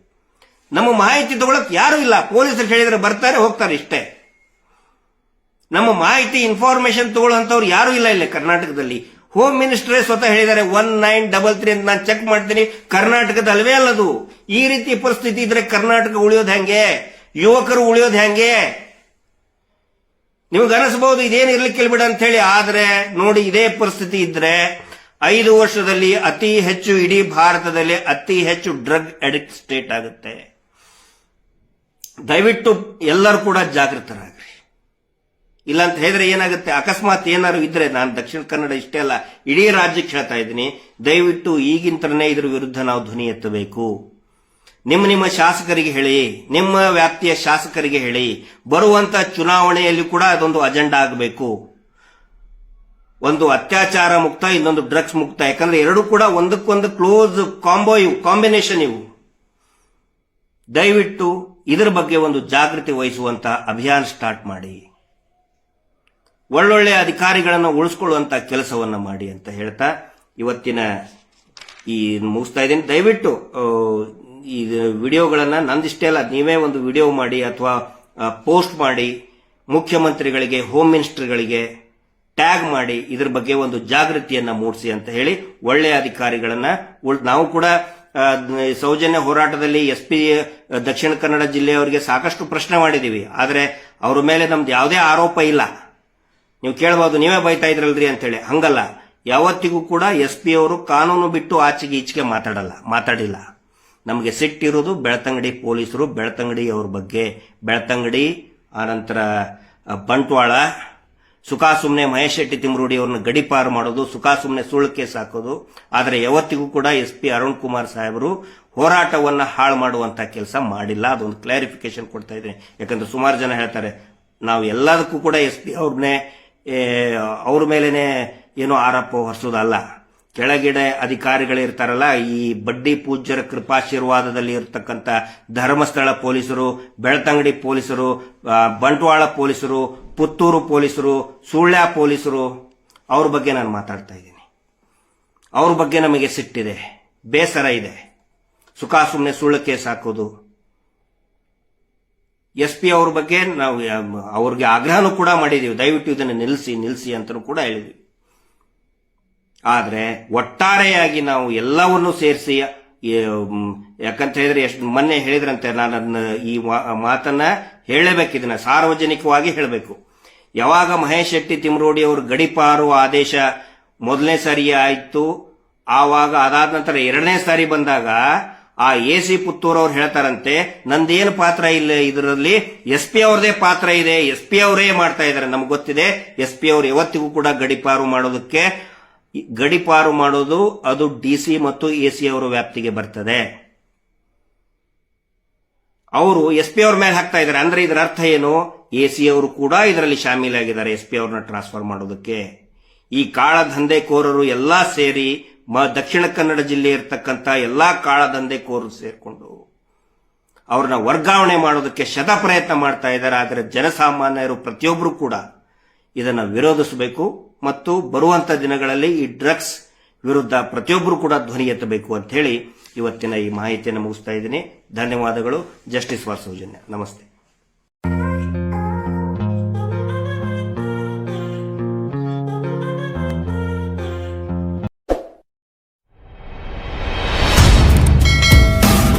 ನಮ್ಮ ಮಾಹಿತಿ ತಗೊಳಕ್ ಯಾರು ಇಲ್ಲ. ಪೊಲೀಸರು ಹೇಳಿದ್ರೆ ಬರ್ತಾರೆ, ಹೋಗ್ತಾರೆ ಇಷ್ಟೇ. ನಮ್ಮ ಮಾಹಿತಿ ಇನ್ಫಾರ್ಮೇಶನ್ ತಗೊಳ್ಳುವಂತವ್ರು ಯಾರು ಇಲ್ಲ ಇಲ್ಲಿ ಕರ್ನಾಟಕದಲ್ಲಿ. ಹೋಮ್ ಮಿನಿಸ್ಟ್ರೇ ಸ್ವತಃ ಹೇಳಿದ್ದಾರೆ ಒನ್ ನೈನ್ ಡಬಲ್ ತ್ರೀ ಅಂತ ನಾನು ಚೆಕ್ ಮಾಡ್ತೀನಿ. ಕರ್ನಾಟಕದ ಅಲ್ವೇ ಅಲ್ಲದು. ಈ ರೀತಿ ಪರಿಸ್ಥಿತಿ ಇದ್ರೆ ಕರ್ನಾಟಕ ಉಳಿಯೋದು ಹೆಂಗೆ? ಯುವಕರು ಉಳಿಯೋದು ಹೆಂಗೆ? ನಿಮ್ಗೆ ಅನಿಸಬಹುದು ಇದೇನು ಇರ್ಲಿಕ್ಕೆ ಬಿಡ ಅಂತ ಹೇಳಿ. ಆದ್ರೆ ನೋಡಿ, ಇದೇ ಪರಿಸ್ಥಿತಿ ಇದ್ರೆ ಐದು ವರ್ಷದಲ್ಲಿ ಅತಿ ಹೆಚ್ಚು ಇಡೀ ಭಾರತದಲ್ಲಿ ಅತಿ ಹೆಚ್ಚು ಡ್ರಗ್ ಅಡಿಕ್ಟ್ ಸ್ಟೇಟ್ ಆಗುತ್ತೆ. ದಯವಿಟ್ಟು ಎಲ್ಲರೂ ಕೂಡ ಜಾಗೃತರಾಗ್ರಿ ಇಲ್ಲ ಅಂತ ಹೇಳಿದ್ರೆ ಏನಾಗುತ್ತೆ? ಅಕಸ್ಮಾತ್ ಏನಾದ್ರು ಇದ್ರೆ, ನಾನು ದಕ್ಷಿಣ ಕನ್ನಡ ಇಷ್ಟೇ ಅಲ್ಲ, ಇಡೀ ರಾಜ್ಯಕ್ಕೆ ಹೇಳ್ತಾ ಇದ್ದೀನಿ, ದಯವಿಟ್ಟು ಈಗಿಂತನೇ ಇದ್ರ ವಿರುದ್ಧ ನಾವು ಧ್ವನಿ ಎತ್ತಬೇಕು. ನಿಮ್ಮ ನಿಮ್ಮ ಶಾಸಕರಿಗೆ ಹೇಳಿ, ನಿಮ್ಮ ವ್ಯಾಪ್ತಿಯ ಶಾಸಕರಿಗೆ ಹೇಳಿ, ಬರುವಂತ ಚುನಾವಣೆಯಲ್ಲಿ ಕೂಡ ಅದೊಂದು ಅಜೆಂಡಾ ಆಗಬೇಕು. ಒಂದು ಅತ್ಯಾಚಾರ ಮುಕ್ತ, ಇನ್ನೊಂದು ಡ್ರಗ್ಸ್ ಮುಕ್ತ, ಯಾಕಂದ್ರೆ ಎರಡು ಕೂಡ ಒಂದಕ್ಕೊಂದು ಕ್ಲೋಸ್ ಕಾಂಬೋ ಇವು, ಕಾಂಬಿನೇಷನ್ ಇವು. ದಯವಿಟ್ಟು ಇದರ ಬಗ್ಗೆ ಒಂದು ಜಾಗೃತಿ ವಹಿಸುವಂತ ಅಭಿಯಾನ ಸ್ಟಾರ್ಟ್ ಮಾಡಿ. ಒಳ್ಳೊಳ್ಳೆ ಅಧಿಕಾರಿಗಳನ್ನು ಉಳಿಸ್ಕೊಳ್ಳುವಂತ ಕೆಲಸವನ್ನು ಮಾಡಿ ಅಂತ ಹೇಳ್ತಾ ಇವತ್ತಿನ ಈ ಮುಗಿಸ್ತಾ ಇದ್ದೀನಿ. ದಯವಿಟ್ಟು ಈ ವಿಡಿಯೋಗಳನ್ನ ನಂದಿಷ್ಟೇ ಅಲ್ಲ, ನೀವೇ ಒಂದು ವಿಡಿಯೋ ಮಾಡಿ ಅಥವಾ ಪೋಸ್ಟ್ ಮಾಡಿ, ಮುಖ್ಯಮಂತ್ರಿಗಳಿಗೆ, ಹೋಮ್ ಮಿನಿಸ್ಟರ್ಗಳಿಗೆ ಟ್ಯಾಗ್ ಮಾಡಿ, ಇದ್ರ ಬಗ್ಗೆ ಒಂದು ಜಾಗೃತಿಯನ್ನ ಮೂಡಿಸಿ ಅಂತ ಹೇಳಿ ಒಳ್ಳೆಯ ಅಧಿಕಾರಿಗಳನ್ನ ನಾವು ಕೂಡ ಸೌಜನ್ಯ ಹೋರಾಟದಲ್ಲಿ ಎಸ್ ಪಿ, ದಕ್ಷಿಣ ಕನ್ನಡ ಜಿಲ್ಲೆಯವರಿಗೆ ಸಾಕಷ್ಟು ಪ್ರಶ್ನೆ ಮಾಡಿದೀವಿ ಆದರೆ ಅವ್ರ ಮೇಲೆ ನಮ್ದು ಯಾವುದೇ ಆರೋಪ ಇಲ್ಲ. ನೀವು ಕೇಳಬಹುದು ನೀವೇ ಬೈತಾ ಇದ್ರಲ್ರಿ ಅಂತೇಳಿ. ಹಂಗಲ್ಲ. ಯಾವತ್ತಿಗೂ ಕೂಡ ಎಸ್ ಪಿ ಅವರು ಕಾನೂನು ಬಿಟ್ಟು ಆಚೆಗೆ ಈಚೆಗೆ ಮಾತಾಡಲ್ಲ, ಮಾತಾಡಿಲ್ಲ. ನಮಗೆ ಸಿಟ್ಟಿರೋದು ಬೆಳ್ತಂಗಡಿ ಪೊಲೀಸರು, ಬೆಳ್ತಂಗಡಿ ಅವ್ರ ಬಗ್ಗೆ. ಬೆಳ್ತಂಗಡಿ ಆನಂತರ ಬಂಟ್ವಾಳ, ಸುಖ ಸುಮ್ಮನೆ ಮಹೇಶ್ ಶೆಟ್ಟಿ ತಿಮ್ರೂಡಿ ಅವ್ರನ್ನ ಗಡಿಪಾರು ಮಾಡೋದು, ಸುಖ ಸುಮ್ಮನೆ ಸುಳ್ಳು ಕೇಸ್ ಹಾಕೋದು. ಆದರೆ ಯಾವತ್ತಿಗೂ ಕೂಡ ಎಸ್ ಪಿ ಅರುಣ್ ಕುಮಾರ್ ಸಾಹೇಬರು ಹೋರಾಟವನ್ನು ಹಾಳು ಮಾಡುವಂತ ಕೆಲಸ ಮಾಡಿಲ್ಲ. ಅದೊಂದು ಕ್ಲಾರಿಫಿಕೇಶನ್ ಕೊಡ್ತಾ ಇದ್ದೀನಿ. ಯಾಕಂದ್ರೆ ಸುಮಾರು ಜನ ಹೇಳ್ತಾರೆ, ನಾವು ಎಲ್ಲದಕ್ಕೂ ಕೂಡ ಎಸ್ ಪಿ ಅವ್ರನ್ನೇ ಅವ್ರ ಮೇಲೇನೆ ಏನೋ ಆರೋಪ ಹೊರಿಸೋದಲ್ಲ. ಕೆಳಗಿಡೆ ಅಧಿಕಾರಿಗಳಿರ್ತಾರಲ್ಲ, ಈ ಬಡ್ಡಿ ಪೂಜ್ಯರ ಕೃಪಾಶೀರ್ವಾದದಲ್ಲಿ ಇರತಕ್ಕಂಥ ಧರ್ಮಸ್ಥಳ ಪೊಲೀಸರು, ಬೆಳ್ತಂಗಡಿ ಪೊಲೀಸರು ಬಂಟ್ವಾಳ ಪೊಲೀಸರು, ಪುತ್ತೂರು ಪೊಲೀಸರು ಸುಳ್ಯ ಪೊಲೀಸರು, ಅವ್ರ ಬಗ್ಗೆ ನಾನು ಮಾತಾಡ್ತಾ ಇದ್ದೀನಿ. ಅವ್ರ ಬಗ್ಗೆ ನಮಗೆ ಸಿಟ್ಟಿದೆ, ಬೇಸರ ಇದೆ. ಸುಖ ಸುಮ್ಮನೆ ಸುಳ್ಳು ಕೇಸ್ ಹಾಕೋದು. ಎಸ್ ಪಿ ಅವ್ರ ಬಗ್ಗೆ ನಾವು ಅವ್ರಿಗೆ ಆಗ್ರಹನೂ ಕೂಡ ಮಾಡಿದೀವಿ. ದಯವಿಟ್ಟು ಇದನ್ನು ನಿಲ್ಲಿಸಿ ನಿಲ್ಲಿಸಿ ಅಂತಲೂ ಕೂಡ ಹೇಳಿದ್ವಿ. ಆದರೆ ಒಟ್ಟಾರೆಯಾಗಿ ನಾವು ಎಲ್ಲವನ್ನೂ ಸೇರಿಸಿ ಯಾಕಂತ ಹೇಳಿದ್ರೆ ಎಷ್ಟು ಮೊನ್ನೆ ಹೇಳಿದ್ರಂತೆ ನಾನು ಅದನ್ನ ಈ ಮಾತನ್ನ ಮಾತನ್ನ ಹೇಳಬೇಕಿದನ್ನ ಸಾರ್ವಜನಿಕವಾಗಿ ಹೇಳಬೇಕು. ಯಾವಾಗ ಮಹೇಶ್ ಶೆಟ್ಟಿ ತಿಮ್ರೋಡಿ ಅವರು ಗಡಿಪಾರು ಆದೇಶ ಮೊದಲನೇ ಸಾರಿ ಆಯಿತು, ಆವಾಗ ಅದಾದ ನಂತರ ಎರಡನೇ ಸಾರಿ ಬಂದಾಗ ಆ ಎ ಸಿ ಪುತ್ತೂರ್ ಅವ್ರು ಹೇಳ್ತಾರಂತೆ, ನಂದೇನು ಪಾತ್ರ ಇಲ್ಲ ಇದರಲ್ಲಿ, ಎಸ್ ಪಿ ಅವ್ರದೇ ಪಾತ್ರ ಇದೆ, ಎಸ್ ಪಿ ಅವರೇ ಮಾಡ್ತಾ ಇದ್ದಾರೆ, ನಮ್ಗೆ ಗೊತ್ತಿದೆ, ಎಸ್ ಪಿ ಅವರು ಯಾವತ್ತಿಗೂ ಕೂಡ ಗಡಿಪಾರು ಮಾಡೋದಕ್ಕೆ ಗಡಿಪಾರು ಮಾಡೋದು ಅದು ಡಿ ಸಿ ಮತ್ತು ಎ ಸಿ ಅವರ ವ್ಯಾಪ್ತಿಗೆ ಬರ್ತದೆ. ಅವರು ಎಸ್ ಪಿ ಅವ್ರ ಮೇಲೆ ಹಾಕ್ತಾ ಇದ್ದಾರೆ, ಅಂದ್ರೆ ಇದರ ಅರ್ಥ ಏನು? ಎ ಸಿ ಅವರು ಕೂಡ ಇದರಲ್ಲಿ ಶಾಮೀಲಾಗಿದ್ದಾರೆ, ಎಸ್ ಪಿ ಅವ್ರನ್ನ ಟ್ರಾನ್ಸ್ಫರ್ ಮಾಡೋದಕ್ಕೆ. ಈ ಕಾಳ ದಂಧೆಕೋರರು ಎಲ್ಲಾ ಸೇರಿ ಮ- ದಕ್ಷಿಣ ಕನ್ನಡ ಜಿಲ್ಲೆ ಇರತಕ್ಕಂತ ಎಲ್ಲಾ ಕಾಳ ದಂಧೆಕೋರರು ಸೇರಿಕೊಂಡು ಅವ್ರನ್ನ ವರ್ಗಾವಣೆ ಮಾಡೋದಕ್ಕೆ ಶತ ಪ್ರಯತ್ನ ಮಾಡ್ತಾ ಇದ್ದಾರೆ. ಆದರೆ ಜನಸಾಮಾನ್ಯರು ಪ್ರತಿಯೊಬ್ಬರು ಕೂಡ ಇದನ್ನು ವಿರೋಧಿಸಬೇಕು. ಮತ್ತು ಬರುವಂತ ದಿನಗಳಲ್ಲಿ ಈ ಡ್ರಗ್ಸ್ ವಿರುದ್ಧ ಪ್ರತಿಯೊಬ್ಬರು ಕೂಡ ಧ್ವನಿ ಎತ್ತಬೇಕು ಅಂತ ಹೇಳಿ ಇವತ್ತಿನ ಈ ಮಾಹಿತಿಯನ್ನು ಮುಗಿಸ್ತಾ ಇದ್ದೀನಿ. ಧನ್ಯವಾದಗಳು. ಜಸ್ಟಿಸ್ ವಾಸೌಜನ್ಯ. ಸೌಜನ್ಯ ನಮಸ್ತೆ.